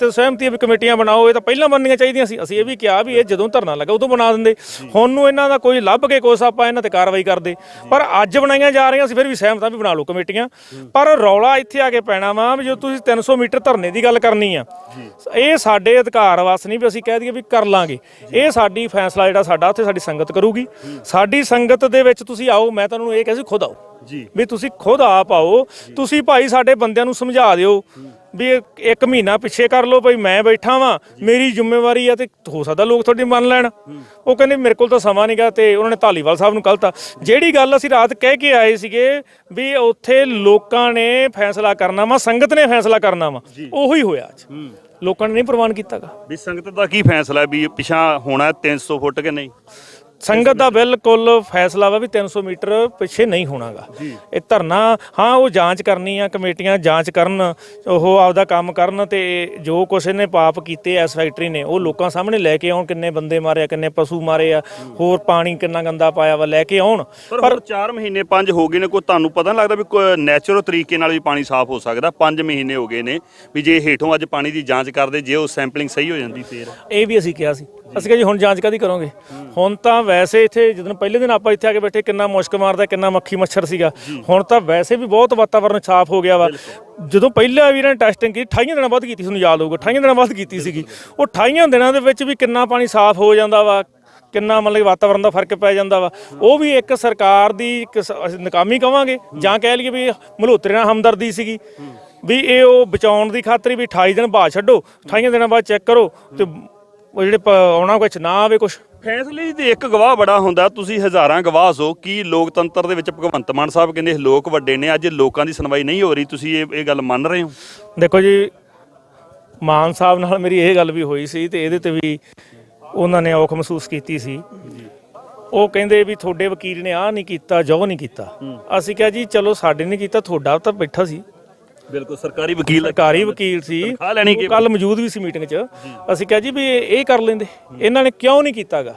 S2: ਤੇ ਸਹਿਮਤੀ ਵੀ ਕਮੇਟੀਆਂ ਬਣਾਓ ਇਹ ਤਾਂ ਪਹਿਲਾਂ ਬਣਨੀਆਂ ਚਾਹੀਦੀਆਂ ਸੀ। ਅਸੀਂ ਇਹ ਵੀ ਕਿਹਾ ਵੀ ਇਹ ਜਦੋਂ ਧਰਨਾ ਲੱਗਾ ਉਦੋਂ ਬਣਾ ਦਿੰਦੇ। ਹੁਣ ਨੂੰ ਇਹਨਾਂ ਦਾ ਕੋਈ ਲੱਭ ਕੇ ਕੁਛ ਆਪਾਂ ਇਹਨਾਂ ਤੇ ਕਾਰਵਾਈ ਕਰਦੇ। ਪਰ ਅੱਜ ਬਣਾਈਆਂ ਜਾ ਰਹੀਆਂ ਸੀ ਫਿਰ ਵੀ ਸਹਿਮਤ ਵੀ ਬਣਾ ਲਓ ਕਮੇਟੀਆਂ। ਪਰ ਰੌਲਾ ਇੱਥੇ ਆ ਕੇ ਪੈਣਾ ਵਾ ਵੀ ਜੋ ਤੁਸੀਂ 300 ਮੀਟਰ ਧਰਨੇ ਦੀ ਗੱਲ ਕਰਨੀ ਆ। ਇਹ ਸਾਡੇ ਅਧਿਕਾਰ ਵਾਸ ਨਹੀਂ ਵੀ ਅਸੀਂ ਕਹਿ ਦਈਏ ਵੀ ਕਰ ਲਾਂਗੇ। ਇਹ ਸਾਡੀ ਫੈਸਲਾ ਜਿਹੜਾ ਸਾਡਾ ਉੱਥੇ ਸਾਡੀ ਸੰਗਤ ਕਰੂਗੀ। ਸਾਡੀ ਸੰਗਤ ਦੇ ਵਿੱਚ ਤੁਸੀਂ ਆਓ ਮੈਂ ਤੁਹਾਨੂੰ ਇਹ ਕਹਾਂ ਸੀ ਖੁਦ ਆਓ।
S1: ਜੀ।
S2: ਵੀ ਤੁਸੀਂ ਖੁਦ ਆਪ ਆਓ। ਤੁਸੀਂ ਭਾਈ ਸਾਡੇ ਬੰਦਿਆਂ ਨੂੰ ਸਮਝਾ ਦਿਓ। ਵੀ ਇੱਕ- ਮਹੀਨਾ ਪਿੱਛੇ ਕਰ ਲਓ ਭਾਈ ਮੈਂ ਬੈਠਾ ਵਾਂ ਮੇਰੀ ਜ਼ਿੰਮੇਵਾਰੀ ਆ ਤੇ ਹੋ ਸਕਦਾ ਲੋਕ ਤੁਹਾਡੀ ਮੰਨ ਲੈਣ। ਉਹ ਕਹਿੰਦੇ ਮੇਰੇ ਕੋਲ ਤਾਂ ਸਮਾਂ ਨਹੀਂਗਾ ਤੇ ਉਹਨਾਂ ਨੇ ਧਾਲੀਵਾਲ ਸਾਹਿਬ ਨੂੰ ਕਹਤਾ ਜਿਹੜੀ ਗੱਲ ਅਸੀਂ ਰਾਤ ਕਹਿ ਕੇ ਆਏ ਸੀਗੇ ਵੀ ਉੱਥੇ ਲੋਕਾਂ ਨੇ ਫੈਸਲਾ ਕਰਨਾ ਵਾ ਸੰਗਤ ਨੇ ਫੈਸਲਾ ਕਰਨਾ ਵਾ ਉਹੀ ਹੋਇਆ ਅੱਜ। ਲੋਕਾਂ ਨੇ ਨਹੀਂ ਪ੍ਰਵਾਨ ਕੀਤਾਗਾ।
S1: ਵੀ ਸੰਗਤ ਦਾ ਕੀ ਫੈਸਲਾ ਵੀ ਪਿਛਾ ਹੋਣਾ 300 ਫੁੱਟ ਕਿ ਨਹੀਂ?
S2: ਸੰਗਤ ਦਾ ਬਿਲਕੁਲ ਫੈਸਲਾ ਵਾ ਵੀ 300 ਮੀਟਰ ਪਿੱਛੇ ਨਹੀਂ ਹੋਣਾਗਾ। ਇਹ ਧਰਨਾ ਹਾਂ ਉਹ ਜਾਂਚ ਕਰਨੀ ਆ ਕਮੇਟੀਆਂ ਜਾਂਚ ਕਰਨ ਉਹ ਆਪਦਾ ਕੰਮ ਕਰਨ ਤੇ ਜੋ ਕੁਛ ਇਹਨੇ ਪਾਪ ਕੀਤੇ ਐਸ ਫੈਕਟਰੀ ਨੇ ਉਹ ਲੋਕਾਂ ਸਾਹਮਣੇ ਲੈ ਕੇ ਆਉਣ ਕਿੰਨੇ ਬੰਦੇ ਮਾਰੇ ਆ ਕਿੰਨੇ ਪਸ਼ੂ ਮਾਰੇ ਆ ਹੋਰ ਪਾਣੀ ਕਿੰਨਾ ਗੰਦਾ ਪਾਇਆ ਵਾ ਲੈ ਕੇ ਆਉਣ।
S1: ਪਰ ਹੁਣ 4 ਮਹੀਨੇ 5 ਹੋ ਗਏ ਨੇ ਕੋਈ ਤੁਹਾਨੂੰ ਪਤਾ ਨਹੀਂ ਲੱਗਦਾ ਵੀ ਕੋਈ ਨੈਚੁਰਲ ਤਰੀਕੇ ਨਾਲ ਵੀ ਪਾਣੀ ਸਾਫ਼ ਹੋ ਸਕਦਾ 5 ਮਹੀਨੇ ਹੋ ਗਏ ਨੇ ਵੀ ਜੇ ਹੇਠੋਂ ਅੱਜ ਪਾਣੀ ਦੀ ਜਾਂਚ ਕਰਦੇ ਜੇ ਉਹ ਸੈਂਪਲਿੰਗ ਸਹੀ ਹੋ ਜਾਂਦੀ ਫੇਰ।
S2: ਇਹ ਵੀ ਅਸੀਂ ਕਿਹਾ ਸੀ। ਅਸੀਂ ਕਿਹਾ ਜੀ ਹੁਣ ਜਾਂਚ ਕਾਦੀ ਕਰੋਗੇ? ਹੁਣ ਤਾਂ ਵੈਸੇ ਇੱਥੇ ਜਦੋਂ ਪਹਿਲੇ ਦਿਨ ਆਪਾਂ ਇੱਥੇ ਆ ਕੇ ਬੈਠੇ ਕਿੰਨਾ ਮੁਸ਼ਕ ਮਾਰਦਾ ਕਿੰਨਾ ਮੱਖੀ ਮੱਛਰ ਸੀਗਾ। ਹੁਣ ਤਾਂ ਵੈਸੇ ਵੀ ਬਹੁਤ ਵਾਤਾਵਰਨ ਸਾਫ਼ ਹੋ ਗਿਆ ਵਾ। ਜਦੋਂ ਪਹਿਲਾਂ ਵੀ ਇਹਨਾਂ ਨੇ ਟੈਸਟਿੰਗ ਕੀਤੀ 28 ਦਿਨਾਂ ਬਾਅਦ ਕੀਤੀ ਤੁਹਾਨੂੰ ਯਾਦ ਹੋਊਗਾ 28 ਦਿਨਾਂ ਬਾਅਦ ਕੀਤੀ ਸੀਗੀ। ਉਹ 28 ਦਿਨਾਂ ਦੇ ਵਿੱਚ ਵੀ ਕਿੰਨਾ ਪਾਣੀ ਸਾਫ਼ ਹੋ ਜਾਂਦਾ ਵਾ ਕਿੰਨਾ ਮਤਲਬ ਵਾਤਾਵਰਨ ਦਾ ਫ਼ਰਕ ਪੈ ਜਾਂਦਾ ਵਾ। ਉਹ ਵੀ ਇੱਕ ਸਰਕਾਰ ਦੀ ਨਾਕਾਮੀ ਕਵਾਂਗੇ ਜਾਂ ਕਹਿ ਲਈਏ ਵੀ ਮਲਹੋਤਰੇ ਨਾਲ ਹਮਦਰਦੀ ਸੀਗੀ। ਵੀ ਇਹ ਉਹ ਬਚਾਉਣ ਦੀ ਖਾਤਰ ਵੀ 28 ਦਿਨ ਬਾਅਦ ਛੱਡੋ 28 ਦਿਨਾਂ ਬਾਅਦ ਚੈੱਕ ਕਰੋ ਤੇ ਉਹ ਜਿਹੜੇ ਪ- ਆਉਣਾ ਕੁਛ ਨਾ ਆਵੇ ਕੁਛ।
S1: ਫੈਸਲੇ ਦੇ ਇੱਕ ਗਵਾਹ ਬੜਾ ਹੁੰਦਾ ਤੁਸੀਂ ਹਜ਼ਾਰਾਂ ਗਵਾਹ ਹੋ ਕੀ ਲੋਕਤੰਤਰ ਦੇ ਵਿੱਚ ਭਗਵੰਤ ਮਾਨ ਸਾਹਿਬ ਕਹਿੰਦੇ ਲੋਕ ਵੱਡੇ ਨੇ ਅੱਜ ਲੋਕਾਂ ਦੀ ਸੁਣਵਾਈ ਨਹੀਂ ਹੋ ਰਹੀ ਤੁਸੀਂ ਇਹ ਇਹ ਗੱਲ ਮੰਨ ਰਹੇ ਹੋ?
S2: ਦੇਖੋ ਜੀ ਮਾਨ ਸਾਹਿਬ ਨਾਲ ਮੇਰੀ ਇਹ ਗੱਲ ਵੀ ਹੋਈ ਸੀ ਤੇ ਇਹਦੇ ਤੇ ਵੀ ਉਹਨਾਂ ਨੇ ਔਖ ਮਹਿਸੂਸ ਕੀਤੀ ਸੀ। ਉਹ ਕਹਿੰਦੇ ਵੀ ਤੁਹਾਡੇ ਵਕੀਲ ਨੇ ਆਹ ਨਹੀਂ ਕੀਤਾ ਜੋ ਨਹੀਂ ਕੀਤਾ। ਅਸੀਂ ਕਿਹਾ ਜੀ ਚਲੋ ਸਾਡੇ ਨੇ ਕੀਤਾ ਤੁਹਾਡਾ ਤਾਂ ਬੈਠਾ ਸੀ।
S1: ਬਿਲਕੁਲ ਸਰਕਾਰੀ ਵਕੀਲ
S2: ਸਰਕਾਰੀ ਵਕੀਲ ਸੀ।
S1: ਤਨਖਾਹ ਲੈਣੀ ਕਿ-
S2: ਕੱਲ ਮੌਜੂਦ ਵੀ ਸੀ ਮੀਟਿੰਗ 'ਚ। ਅਸੀਂ ਕਿਹਾ ਜੀ ਵੀ ਇਹ ਇਹ ਕਰ ਲੈਂਦੇ। ਇਹਨਾਂ ਨੇ ਕਿਉਂ ਨਹੀਂ ਕੀਤਾਗਾ?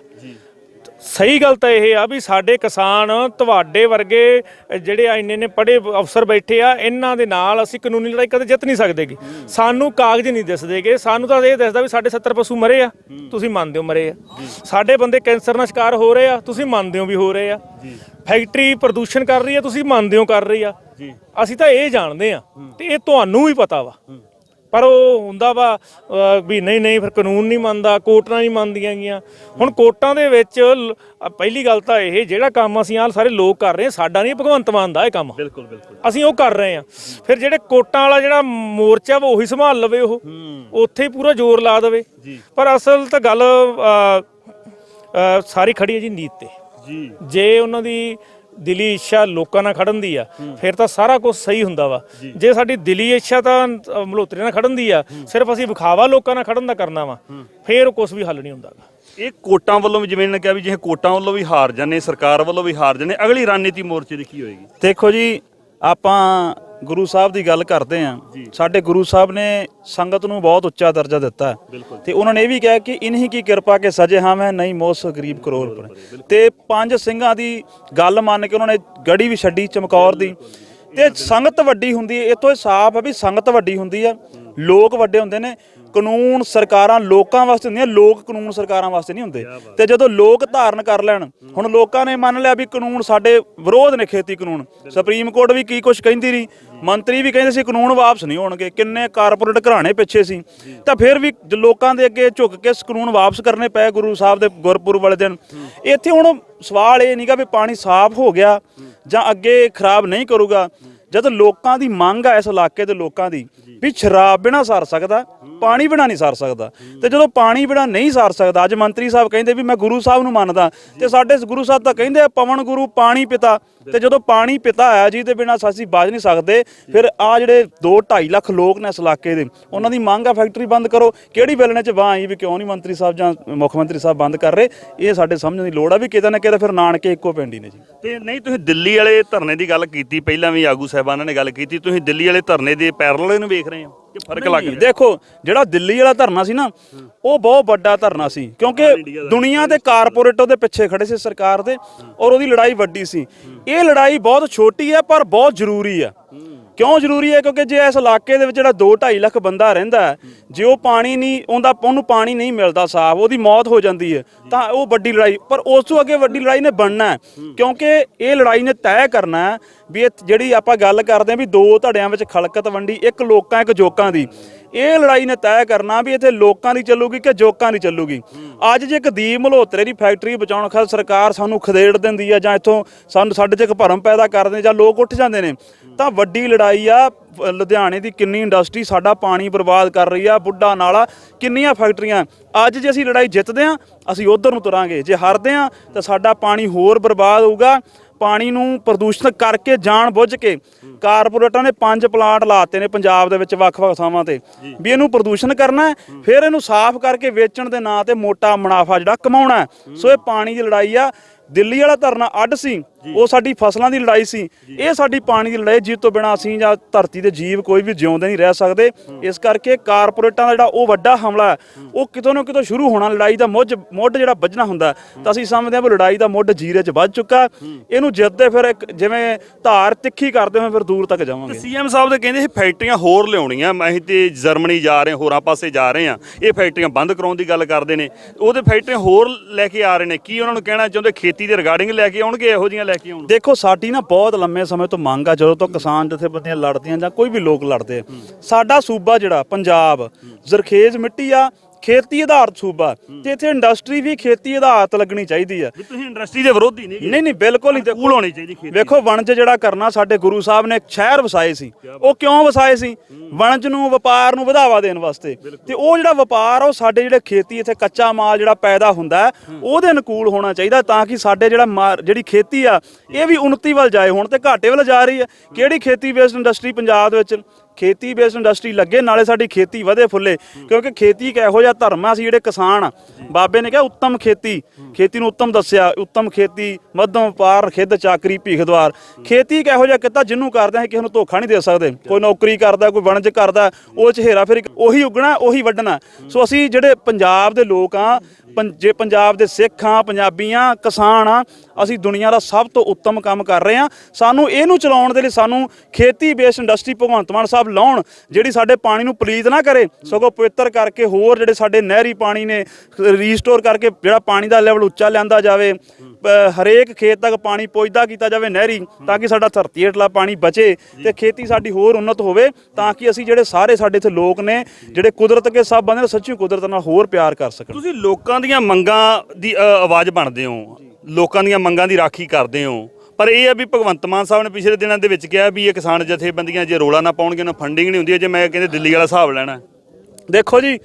S2: ਸਹੀ ਗੱਲ ਤਾਂ ਇਹ ਆ ਵੀ ਸਾਡੇ ਕਿਸਾਨ ਤੁਹਾਡੇ ਵਰਗੇ ਜਿਹੜੇ ਆ ਇੰਨੇ ਨੇ ਪੜੇ ਅਫਸਰ ਬੈਠੇ ਆ ਇਹਨਾਂ ਦੇ ਨਾਲ ਅਸੀਂ ਕਾਨੂੰਨੀ ਲੜਾਈ ਕਦੇ ਜਿੱਤ ਨਹੀਂ ਸਕਦੇਗੇ। ਸਾਨੂੰ ਕਾਗਜ਼ ਨਹੀਂ ਦਿਸਦੇਗੇ। ਸਾਨੂੰ ਤਾਂ ਇਹ ਦਿਸਦਾ ਵੀ ਸਾਡੇ 70 ਪਸ਼ੂ ਮਰੇ ਆ। ਤੁਸੀਂ ਮੰਨਦੇ ਹੋ ਮਰੇ ਆ। ਸਾਡੇ ਬੰਦੇ ਕੈਂਸਰ ਨਾਲ ਸ਼ਿਕਾਰ ਹੋ ਰਹੇ ਆ। ਤੁਸੀਂ ਮੰਨਦੇ ਹੋ ਵੀ ਹੋ ਰਹੇ ਆ। ਫੈਕਟਰੀ ਪ੍ਰਦੂਸ਼ਣ ਕਰ ਰਹੀ ਆ। ਤੁਸੀਂ ਮੰਨਦੇ ਹੋ ਕਰ ਰਹੀ ਆ। ਅਸੀਂ ਤਾਂ ਇਹ ਜਾਣਦੇ ਆ ਤੇ ਇਹ ਤੁਹਾਨੂੰ ਵੀ ਪਤਾ ਵਾ। ਪਰ ਉਹ ਹੁੰਦਾ ਵਾ ਵੀ ਨਹੀਂ ਨਹੀਂ ਫਿਰ ਕਾਨੂੰਨ ਨਹੀਂ ਮੰਨਦਾ ਕੋਰਟਾਂ ਨਹੀਂ ਮੰਨਦੀਆਂ ਗੀਆਂ। ਹੁਣ ਕੋਰਟਾਂ ਦੇ ਵਿੱਚ ਪਹਿਲੀ ਗੱਲ ਤਾਂ ਇਹ ਜਿਹੜਾ ਕੰਮ ਅਸੀਂ ਆਹ ਸਾਰੇ ਲੋਕ ਕਰ ਰਹੇ ਸਾਡਾ ਨਹੀਂ ਭਗਵੰਤ ਮਾਨ ਦਾ ਇਹ ਕੰਮ।
S1: ਬਿਲਕੁਲ ਬਿਲਕੁਲ।
S2: ਅਸੀਂ ਉਹ ਕਰ ਰਹੇ ਹਾਂ। ਫਿਰ ਜਿਹੜੇ ਕੋਰਟਾਂ ਵਾਲਾ ਜਿਹੜਾ ਮੋਰਚਾ ਵਾ ਉਹੀ ਸੰਭਾਲ ਲਵੇ ਉਹ। ਉੱਥੇ ਹੀ ਪੂਰਾ ਜ਼ੋਰ ਲਾ ਦੇਵੇ। ਪਰ ਅਸਲ ਤਾਂ ਗੱਲ ਸਾਰੀ ਖੜੀ ਹੈ ਜੀ ਨੀਤ ਤੇ।
S1: ਜੀ।
S2: ਜੇ ਉਹਨਾਂ ਦੀ ਦਿਲੀ ਇੱਛਾ ਲੋਕਾਂ ਨਾਲ ਖੜਨ ਦੀ ਆ ਫਿਰ ਤਾਂ ਸਾਰਾ ਕੁਝ ਸਹੀ ਹੁੰਦਾ ਵਾ। ਜੇ। ਸਾਡੀ ਦਿਲੀ ਇੱਛਾ ਤਾਂ ਅ, ਮਲਹੋਤਰੇ ਨਾਲ ਖੜਨ ਦੀ ਆ ਸਿਰਫ ਅਸੀਂ ਵਿਖਾਵਾ ਲੋਕਾਂ ਨਾਲ ਖੜਨ ਦਾ ਕਰਨਾ ਵਾ ਫਿਰ ਕੁਝ ਵੀ ਹੱਲ ਨਹੀਂ ਹੁੰਦਾਗਾ
S1: ਇਹ ਕੋਟਾਂ ਵੱਲੋਂ ਵੀ ਜਿਵੇਂ ਇਹਨਾਂ ਨੇ ਕਿਹਾ ਵੀ ਜੇ ਕੋਟਾਂ ਵੱਲੋਂ ਵੀ ਹਾਰ ਜਾਂਦੇ ਸਰਕਾਰ ਵੱਲੋਂ ਵੀ ਹਾਰ ਜਾਂਦੇ ਅਗਲੀ ਰਣਨੀਤੀ ਮੋਰਚੇ ਦੀ ਕੀ ਹੋਏਗੀ? ਦੇਖੋ ਜੀ ਆਪਾਂ ਗੁਰੂ ਸਾਹਿਬ ਦੀ ਗੱਲ ਕਰਦੇ ਆਂ ਸਾਡੇ ਗੁਰੂ ਸਾਹਿਬ ਨੇ ਸੰਗਤ ਨੂੰ ਬਹੁਤ ਉੱਚਾ ਦਰਜਾ ਦਿੱਤਾ। ਤੇ ਉਹਨਾਂ ਨੇ ਇਹ ਵੀ ਕਿਹਾ ਕਿ ਇਨਹੀ ਕੀ ਕਿਰਪਾ ਕੇ ਸਜੇ ਹਾਂ ਮੈਂ ਨਹੀਂ ਮੋਸ ਗਰੀਬ ਕਰੋੜ ਪਰ। ਤੇ ਪੰਜ ਸਿੰਘਾਂ ਦੀ ਗੱਲ ਮੰਨ ਕੇ ਉਹਨਾਂ ਨੇ ਗੜੀ ਵੀ ਛੱਡੀ ਚਮਕੌਰ ਦੀ। ਤੇ ਸੰਗਤ ਵੱਡੀ ਹੁੰਦੀ ਹੈ ਇਹ ਤੋਂ ਸਾਫ਼ ਹੈ ਵੀ ਸੰਗਤ ਵੱਡੀ ਹੁੰਦੀ ਹੈ। ਲੋਕ ਵੱਡੇ ਹੁੰਦੇ ਨੇ ਕਾਨੂੰਨ ਸਰਕਾਰਾਂ ਲੋਕਾਂ ਵਾਸਤੇ ਹੁੰਦੀਆਂ ਲੋਕ ਕਾਨੂੰਨ ਸਰਕਾਰਾਂ ਵਾਸਤੇ ਨਹੀਂ ਹੁੰਦੇ। ਤੇ ਜਦੋਂ ਲੋਕ ਧਾਰਨ ਕਰ ਲੈਣ ਹੁਣ ਲੋਕਾਂ ਨੇ ਮੰਨ ਲਿਆ ਵੀ ਕਾਨੂੰਨ ਸਾਡੇ ਵਿਰੋਧ ਨੇ ਖੇਤੀ ਕਾਨੂੰਨ। ਸੁਪਰੀਮ ਕੋਰਟ ਵੀ ਕੀ ਕੁਝ ਕਹਿੰਦੀ ਰਹੀ। ਮੰਤਰੀ ਵੀ ਕਹਿੰਦੇ ਸੀ ਕਾਨੂੰਨ ਵਾਪਸ ਨਹੀਂ ਹੋਣਗੇ ਕਿੰਨੇ ਕਾਰਪੋਰੇਟ ਘਰਾਣੇ ਪਿੱਛੇ ਸੀ। ਤਾਂ ਫਿਰ ਵੀ ਲੋਕਾਂ ਦੇ ਅੱਗੇ ਝੁੱਕ ਕੇ ਕਾਨੂੰਨ ਵਾਪਸ ਕਰਨੇ ਪਏ ਗੁਰੂ ਸਾਹਿਬ ਦੇ ਗੁਰਪੁਰਬ ਵਾਲੇ ਦਿਨ। ਇੱਥੇ ਹੁਣ ਸਵਾਲ ਇਹ ਨਹੀਂਗਾ ਵੀ ਪਾਣੀ ਸਾਫ਼ ਹੋ ਗਿਆ ਜਾਂ ਅੱਗੇ ਖਰਾਬ ਨਹੀਂ ਕਰੂਗਾ। ਜਦ ਲੋਕਾਂ ਦੀ ਮੰਗ ਆ ਇਸ ਇਲਾਕੇ ਦੇ ਲੋਕਾਂ ਦੀ ਵੀ ਸ਼ਰਾਬ ਬਿਨਾ ਸਰ ਸਕਦਾ ਪਾਣੀ ਬਿਨਾ ਨਹੀਂ ਸਰ ਸਕਦਾ। ਤੇ ਜਦੋਂ ਪਾਣੀ ਬਿਨਾ ਨਹੀਂ ਸਰ ਸਕਦਾ ਅੱਜ ਮੰਤਰੀ ਸਾਹਿਬ ਕਹਿੰਦੇ ਵੀ ਮੈਂ ਗੁਰੂ ਸਾਹਿਬ ਨੂੰ ਮੰਨਦਾ ਤੇ ਸਾਡੇ ਗੁਰੂ ਸਾਹਿਬ ਤਾਂ ਕਹਿੰਦੇ ਆ ਪਵਨ ਗੁਰੂ ਪਾਣੀ ਪਿਤਾ। ਤੇ ਜਦੋਂ ਪਾਣੀ ਪਿਤਾ ਆਇਆ ਜੀ ਤੇ ਬਿਨਾ ਅਸੀਂ ਬਾਜ ਨਹੀਂ ਸਕਦੇ ਫਿਰ ਆ ਜਿਹੜੇ 2 2.5 ਲੱਖ ਲੋਕ ਨੇ ਇਸ ਇਲਾਕੇ ਦੇ ਉਹਨਾਂ ਦੀ ਮੰਗ ਆ ਫੈਕਟਰੀ ਬੰਦ ਕਰੋ। ਕਿਹੜੀ ਬੈਲਣੇ ਚ ਬਾਹ ਆਈ ਵੀ ਕਿਉਂ ਨਹੀਂ ਮੰਤਰੀ ਸਾਹਿਬ ਜਾਂ ਮੁੱਖ ਮੰਤਰੀ ਸਾਹਿਬ ਬੰਦ ਕਰ ਰਹੇ? ਇਹ ਸਾਡੇ ਸਮਝਣ ਦੀ ਲੋੜ ਆ ਵੀ ਕਿਤੇ ਨਾ ਕਿਤੇ ਫਿਰ ਨਾਨਕੇ ਇੱਕੋ ਪਿੰਡ ਹੀ ਨੇ ਜੀ।
S4: ਤੇ ਨਹੀਂ ਤੁਸੀਂ ਦਿੱਲੀ ਵਾਲੇ ਧਰਨੇ ਦੀ ਗੱਲ ਕੀਤੀ ਪਹਿਲਾਂ ਵੀ ਆਗੂ ਸਾਹਿਬਾਨਾਂ ਨੇ ਗੱਲ ਕੀਤੀ ਤੁਸੀਂ ਦਿੱਲੀ ਵਾਲੇ ਧਰਨੇ ਦੇ ਪੈਰਲਲ ਨੂੰ ਵੇਖ ਰਹੇ ਹੋ ਕਿ ਫ਼ਰਕ ਲੱਗ ਰਿਹਾ।
S1: ਦੇਖੋ ਜਿਹੜਾ ਦਿੱਲੀ ਵਾਲਾ ਧਰਨਾ ਸੀ ਨਾ ਉਹ ਬਹੁਤ ਵੱਡਾ ਧਰਨਾ ਸੀ ਕਿਉਂਕਿ ਦੁਨੀਆ ਦੇ ਕਾਰਪੋਰੇਟ ਉਹਦੇ ਪਿੱਛੇ ਖੜੇ ਸੀ ਸਰਕਾਰ ਦੇ ਔਰ ਉਹਦੀ ਲੜਾਈ ਵੱਡੀ ਸੀ। ਇਹ ਲੜਾਈ ਬਹੁਤ ਛੋਟੀ ਹੈ ਪਰ ਬਹੁਤ ਜ਼ਰੂਰੀ ਹੈ। ਕਿਉਂ ਜ਼ਰੂਰੀ ਹੈ? ਕਿਉਂਕਿ ਜੇ ਇਸ ਇਲਾਕੇ ਦੇ ਵਿੱਚ ਜਿਹੜਾ 2.5 ਲੱਖ ਬੰਦਾ ਰਹਿੰਦਾ ਜੇ ਉਹ ਪਾਣੀ ਨਹੀਂ, ਉਹਦਾ ਉਹਨੂੰ ਪਾਣੀ ਨਹੀਂ ਮਿਲਦਾ ਸਾਫ਼, ਉਹਦੀ ਮੌਤ ਹੋ ਜਾਂਦੀ ਹੈ, ਤਾਂ ਉਹ ਵੱਡੀ ਲੜਾਈ, ਪਰ ਉਸ ਤੋਂ ਅੱਗੇ ਵੱਡੀ ਲੜਾਈ ਨੇ ਬਣਨਾ ਕਿਉਂਕਿ ਇਹ ਲੜਾਈ ਨੇ ਤੈਅ ਕਰਨਾ ਵੀ ਇਹ ਜਿਹੜੀ ਆਪਾਂ ਗੱਲ ਕਰਦੇ ਹਾਂ ਵੀ ਦੋ ਧੜਿਆਂ ਵਿੱਚ ਖਲਕਤ ਵੰਡੀ, ਇੱਕ ਲੋਕਾਂ, ਇੱਕ ਜੋਕਾਂ ਦੀ। ਇਹ ਲੜਾਈ ਨੇ ਤੈਅ ਕਰਨਾ ਵੀ ਇੱਥੇ ਲੋਕਾਂ ਦੀ ਚੱਲੂਗੀ ਕਿ ਜੋਕਾਂ ਦੀ ਚੱਲੂਗੀ। ਅੱਜ ਜੇ ਇੱਕ ਦੀਪ ਮਲਹੋਤਰੇ ਦੀ ਫੈਕਟਰੀ ਬਚਾਉਣ ਖਾਤਰ ਸਰਕਾਰ ਸਾਨੂੰ ਖਦੇੜ ਦਿੰਦੀ ਆ ਜਾਂ ਇੱਥੋਂ ਸਾਨੂੰ ਸਾਡੇ 'ਚ ਇੱਕ ਭਰਮ ਪੈਦਾ ਕਰ ਦਿੰਦੇ ਜਾਂ ਲੋਕ ਉੱਠ ਜਾਂਦੇ ਨੇ ਤਾਂ ਵੱਡੀ ਲੜਾਈ ਆ ਲੁਧਿਆਣੇ ਦੀ ਕਿੰਨੀ ਇੰਡਸਟਰੀ ਸਾਡਾ ਪਾਣੀ ਬਰਬਾਦ ਕਰ ਰਹੀ ਆ ਬੁੱਢਾ ਨਾਲਾ ਕਿੰਨੀਆਂ ਫੈਕਟਰੀਆਂ। ਅੱਜ ਜੇ ਅਸੀਂ ਲੜਾਈ ਜਿੱਤਦੇ ਆ ਅਸੀਂ ਉਧਰ ਨੂੰ ਤੁਰਾਂਗੇ। ਜੇ ਹਾਰਦੇ ਆ ਤਾਂ ਸਾਡਾ ਪਾਣੀ ਹੋਰ ਬਰਬਾਦ ਹੋਊਗਾ। ਪਾਣੀ ਨੂੰ ਪ੍ਰਦੂਸ਼ਿਤ ਕਰਕੇ ਜਾਣ ਬੁੱਝ ਕੇ ਕਾਰਪੋਰੇਟਾਂ ਨੇ ਪੰਜ ਪਲਾਂਟ ਲਾਤੇ ਨੇ ਪੰਜਾਬ ਦੇ ਵਿੱਚ ਵੱਖ-ਵੱਖ ਥਾਵਾਂ ਤੇ। ਵੀ ਇਹਨੂੰ ਪ੍ਰਦੂਸ਼ਣ ਕਰਨਾ ਹੈ ਫਿਰ ਇਹਨੂੰ ਸਾਫ਼ ਕਰਕੇ ਵੇਚਣ ਦੇ ਨਾਂ ਤੇ ਮੋਟਾ ਮੁਨਾਫਾ ਜਿਹੜਾ ਕਮਾਉਣਾ। ਸੋ ਇਹ ਪਾਣੀ ਦੀ ਲੜਾਈ ਆ। ਦਿੱਲੀ ਵਾਲਾ ਧਰਨਾ ਅੱਡ ਸੀ। ਉਹ ਸਾਡੀ ਫਸਲਾਂ ਦੀ ਲੜਾਈ ਸੀ। ਇਹ ਸਾਡੀ ਪਾਣੀ ਦੀ ਲੜਾਈ ਜਿਸ ਤੋਂ ਬਿਨਾ ਅਸੀਂ ਜਾਂ ਧਰਤੀ ਦੇ ਜੀਵ ਕੋਈ ਵੀ ਜਿਉਂਦੇ ਨਹੀਂ ਰਹਿ ਸਕਦੇ। ਇਸ ਕਰਕੇ ਕਾਰਪੋਰੇਟਾਂ ਦਾ ਜਿਹੜਾ ਉਹ ਵੱਡਾ ਹਮਲਾ ਹੈ, ਉਹ ਕਿਤੋਂ ਨਾ ਕਿਤੋਂ ਸ਼ੁਰੂ ਹੋਣਾ ਲੜਾਈ ਦਾ ਮੁੱਢ ਮੁੱਢ ਜਿਹੜਾ ਵੱਜਣਾ ਹੁੰਦਾ। ਤਾਂ ਅਸੀਂ ਸਮਝਦੇ ਹਾਂ ਵੀ ਲੜਾਈ ਦਾ ਮੁੱਢ ਜੀਰੇ 'ਚ ਵੱਜ ਚੁੱਕਾ ਇਹਨੂੰ ਜਿੱਤਦੇ ਫਿਰ ਇੱਕ ਜਿਵੇਂ ਧਾਰ ਤਿੱਖੀ ਕਰਦੇ ਹੋਏ ਫਿਰ ਦੂਰ ਤੱਕ ਜਾਵਾਂਗੇ।
S4: ਸੀਐਮ ਸਾਹਿਬ ਦੇ ਕਹਿੰਦੇ ਇਹ ਫੈਕਟਰੀਆਂ ਹੋਰ ਲਿਆਉਣੀਆਂ ਅਸੀਂ ਤੇ ਜਰਮਨੀ ਜਾ ਰਹੇ ਹੋਰਾਂ ਪਾਸੇ ਜਾ ਰਹੇ ਹਾਂ। ਇਹ ਫੈਕਟਰੀਆਂ ਬੰਦ ਕਰਾਉਣ ਦੀ ਗੱਲ ਕਰਦੇ ਨੇ। ਉਹਦੇ ਫੈਕਟਰੀਆਂ ਹੋਰ ਲੈ ਕੇ ਆ ਰਹੇ ਨੇ। ਕੀ ਉਹਨਾਂ ਨੂੰ ਕਹਿਣਾ ਚਾਹੁੰਦੇ? ਖੇਤੀ ਦੇ ਰਿਗਾਰਡਿੰਗ ਲੈ ਕੇ ਆਉਣਗੇ ਇਹੋ ਜੀਆਂ ਲੈ ਕੇ ਆਉਣ
S1: ਦੇਖੋ ਸਾਡੀ ਨਾ ਬਹੁਤ ਲੰਮੇ ਸਮੇਂ ਤੋਂ ਮੰਗ ਆ ਜਦੋਂ ਤੋਂ ਕਿਸਾਨ ਜਥੇਬੰਦੀਆਂ ਲੜਦੀਆਂ ਜਾਂ ਕੋਈ ਵੀ ਲੋਕ ਲੜਦੇ ਆ। ਸਾਡਾ ਸੂਬਾ ਜਿਹੜਾ ਪੰਜਾਬ ਜ਼ਰਖੇਜ਼ ਮਿੱਟੀ ਆ ਖੇਤੀ ਆਧਾਰਿਤ ਸੂਬਾ ਤੇ ਇੱਥੇ ਇੰਡਸਟਰੀ ਵੀ ਖੇਤੀ ਆਧਾਰਿਤ ਲੱਗਣੀ ਚਾਹੀਦੀ ਆ।
S4: ਵੀ ਤੁਸੀਂ ਇੰਡਸਟਰੀ ਦੇ ਵਿਰੋਧੀ ਨਹੀਂ
S1: ਨਹੀਂ ਨਹੀਂ ਬਿਲਕੁਲ ਨਹੀਂ
S4: ਕੂਲ ਹੋਣੀ ਚਾਹੀਦੀ ਖੇਤੀ।
S1: ਵੇਖੋ ਵਣਜ ਜਿਹੜਾ ਕਰਨਾ ਸਾਡੇ ਗੁਰੂ ਸਾਹਿਬ ਨੇ ਇੱਕ ਸ਼ਹਿਰ ਵਸਾਏ ਸੀ। ਉਹ ਕਿਉਂ ਵਸਾਏ ਸੀ? ਵਣਜ ਨੂੰ ਵਪਾਰ ਨੂੰ ਵਧਾਵਾ ਦੇਣ ਵਾਸਤੇ। ਤੇ ਉਹ ਜਿਹੜਾ ਵਪਾਰ ਉਹ ਸਾਡੇ ਜਿਹੜੇ ਖੇਤੀ ਇੱਥੇ ਕੱਚਾ ਮਾਲ ਜਿਹੜਾ ਪੈਦਾ ਹੁੰਦਾ ਉਹਦੇ ਅਨੁਕੂਲ ਹੋਣਾ ਚਾਹੀਦਾ ਤਾਂ ਕਿ ਸਾਡੇ ਜਿਹੜਾ ਜਿਹੜੀ ਖੇਤੀ ਆ ਇਹ ਵੀ ਉન્નਤੀ ਵੱਲ ਜਾਏ ਹੁਣ ਤੇ ਘਾਟੇ ਵੱਲ ਜਾ ਰਹੀ ਹੈ ਕਿਹੜੀ ਖੇਤੀ ਬੇਸਡ ਇੰਡਸਟਰੀ ਪੰਜਾਬ ਦੇ ਵਿੱਚ? ਖੇਤੀ ਬੇਸਡ ਇੰਡਸਟਰੀ ਲੱਗੇ, ਨਾਲੇ ਸਾਡੀ ਖੇਤੀ ਵਧੇ ਫੁੱਲੇ। ਕਿਉਂਕਿ ਖੇਤੀ ਇੱਕ ਇਹੋ ਜਿਹਾ ਧਰਮ ਆ ਸੀ ਜਿਹੜੇ ਕਿਸਾਨ ਆ, ਬਾਬੇ ਨੇ ਕਿਹਾ ਉੱਤਮ ਖੇਤੀ। ਖੇਤੀ ਨੂੰ ਉੱਤਮ ਦੱਸਿਆ, ਉੱਤਮ ਖੇਤੀ, ਮੱਧਮ ਵਪਾਰ ਖਿੱਦ, ਚਾਕਰੀ, ਭੀਖ ਦੁਆਰ ਖੇਤੀ ਇੱਕ ਇਹੋ ਜਿਹਾ ਕਿੱਤਾ ਜਿਹਨੂੰ ਕਰਦੇ ਆ ਕਿਸੇ ਨੂੰ ਧੋਖਾ ਨਹੀਂ ਦੇ ਸਕਦੇ। ਕੋਈ ਨੌਕਰੀ ਕਰਦਾ, ਕੋਈ ਵਣਜ ਕਰਦਾ, ਉਹ ਚ ਹੇਰਾ ਫੇਰੀ ਉਹੀ ਉਗਣਾ, ਉਹੀ ਵੱਢਣਾ। ਸੋ ਅਸੀਂ ਜਿਹੜੇ ਪੰਜਾਬ ਦੇ ਲੋਕ ਆ ਜੇ ਪੰਜਾਬ ਦੇ ਸਿੱਖ ਆ ਪੰਜਾਬੀ ਆ ਕਿਸਾਨ ਆ, ਅਸੀਂ ਦੁਨੀਆ ਦਾ ਸਭ ਤੋਂ ਉੱਤਮ ਕੰਮ ਕਰ ਰਹੇ ਆ ਸਾਨੂੰ ਇਹਨੂੰ ਚਲਾਉਣ ਦੇ ਲਈ ਸਾਨੂੰ ਖੇਤੀ ਬੇਸਡ ਇੰਡਸਟਰੀ ਭਗਵੰਤ ਮਾਨ ਸਾਹਿਬ ਲਾਉਣ, ਜਿਹੜੀ ਸਾਡੇ ਪਾਣੀ ਨੂੰ ਪਲੀਤ ਨਾ ਕਰੇ, ਸਗੋਂ ਪਵਿੱਤਰ ਕਰਕੇ ਹੋਰ ਜਿਹੜੇ ਸਾਡੇ ਨਹਿਰੀ ਪਾਣੀ ਨੇ, ਰੀਸਟੋਰ ਕਰਕੇ ਜਿਹੜਾ ਪਾਣੀ ਦਾ ਲੈਵਲ ਉੱਚਾ ਲਿਆਂਦਾ ਜਾਵੇ। ਹਰੇਕ ਖੇਤ ਤੱਕ ਪਾਣੀ ਪਹੁੰਚਦਾ ਕੀਤਾ ਜਾਵੇ ਨਹਿਰੀ ਤਾਂ ਕਿ ਸਾਡਾ ਧਰਤੀ ਹੇਠਲਾ ਪਾਣੀ ਬਚੇ ਤੇ ਖੇਤੀ ਸਾਡੀ ਹੋਰ ਉન્નਤ ਹੋਵੇ ਤਾਂ ਕਿ ਅਸੀਂ ਜਿਹੜੇ ਸਾਰੇ ਸਾਡੇ ਇੱਥੇ ਲੋਕ ਨੇ ਜਿਹੜੇ ਕੁਦਰਤ ਕੇ ਸਭ ਬੰਦੇ ਨੇ ਸੱਚੀ ਕੁਦਰਤ ਨਾਲ ਹੋਰ ਪਿਆਰ ਕਰ ਸਕਣ।
S4: ਤੁਸੀਂ ਲੋਕਾਂ ਦੀਆਂ ਮੰਗਾਂ ਦੀ ਆਵਾਜ਼ ਬਣਦੇ ਹੋ। ਲੋਕਾਂ ਦੀਆਂ ਮੰਗਾਂ ਦੀ ਰਾਖੀ ਕਰਦੇ ਹੋ। ਪਰ ਇਹ ਆ ਵੀ ਭਗਵੰਤ ਮਾਨ ਸਾਹਿਬ ਨੇ ਪਿਛਲੇ ਦਿਨਾਂ ਦੇ ਵਿੱਚ ਕਿਹਾ ਵੀ ਇਹ ਕਿਸਾਨ ਜਥੇਬੰਦੀਆਂ ਜੇ ਰੋਲਾ ਨਾ ਪਾਉਣਗੇ ਉਹਨਾਂ ਫੰਡਿੰਗ ਨਹੀਂ ਹੁੰਦੀ ਜੇ ਮੈਂ ਕਹਿੰਦੇ ਦਿੱਲੀ ਵਾਲਾ ਹਿਸਾਬ ਲੈਣਾ।
S1: ਦੇਖੋ ਜੀ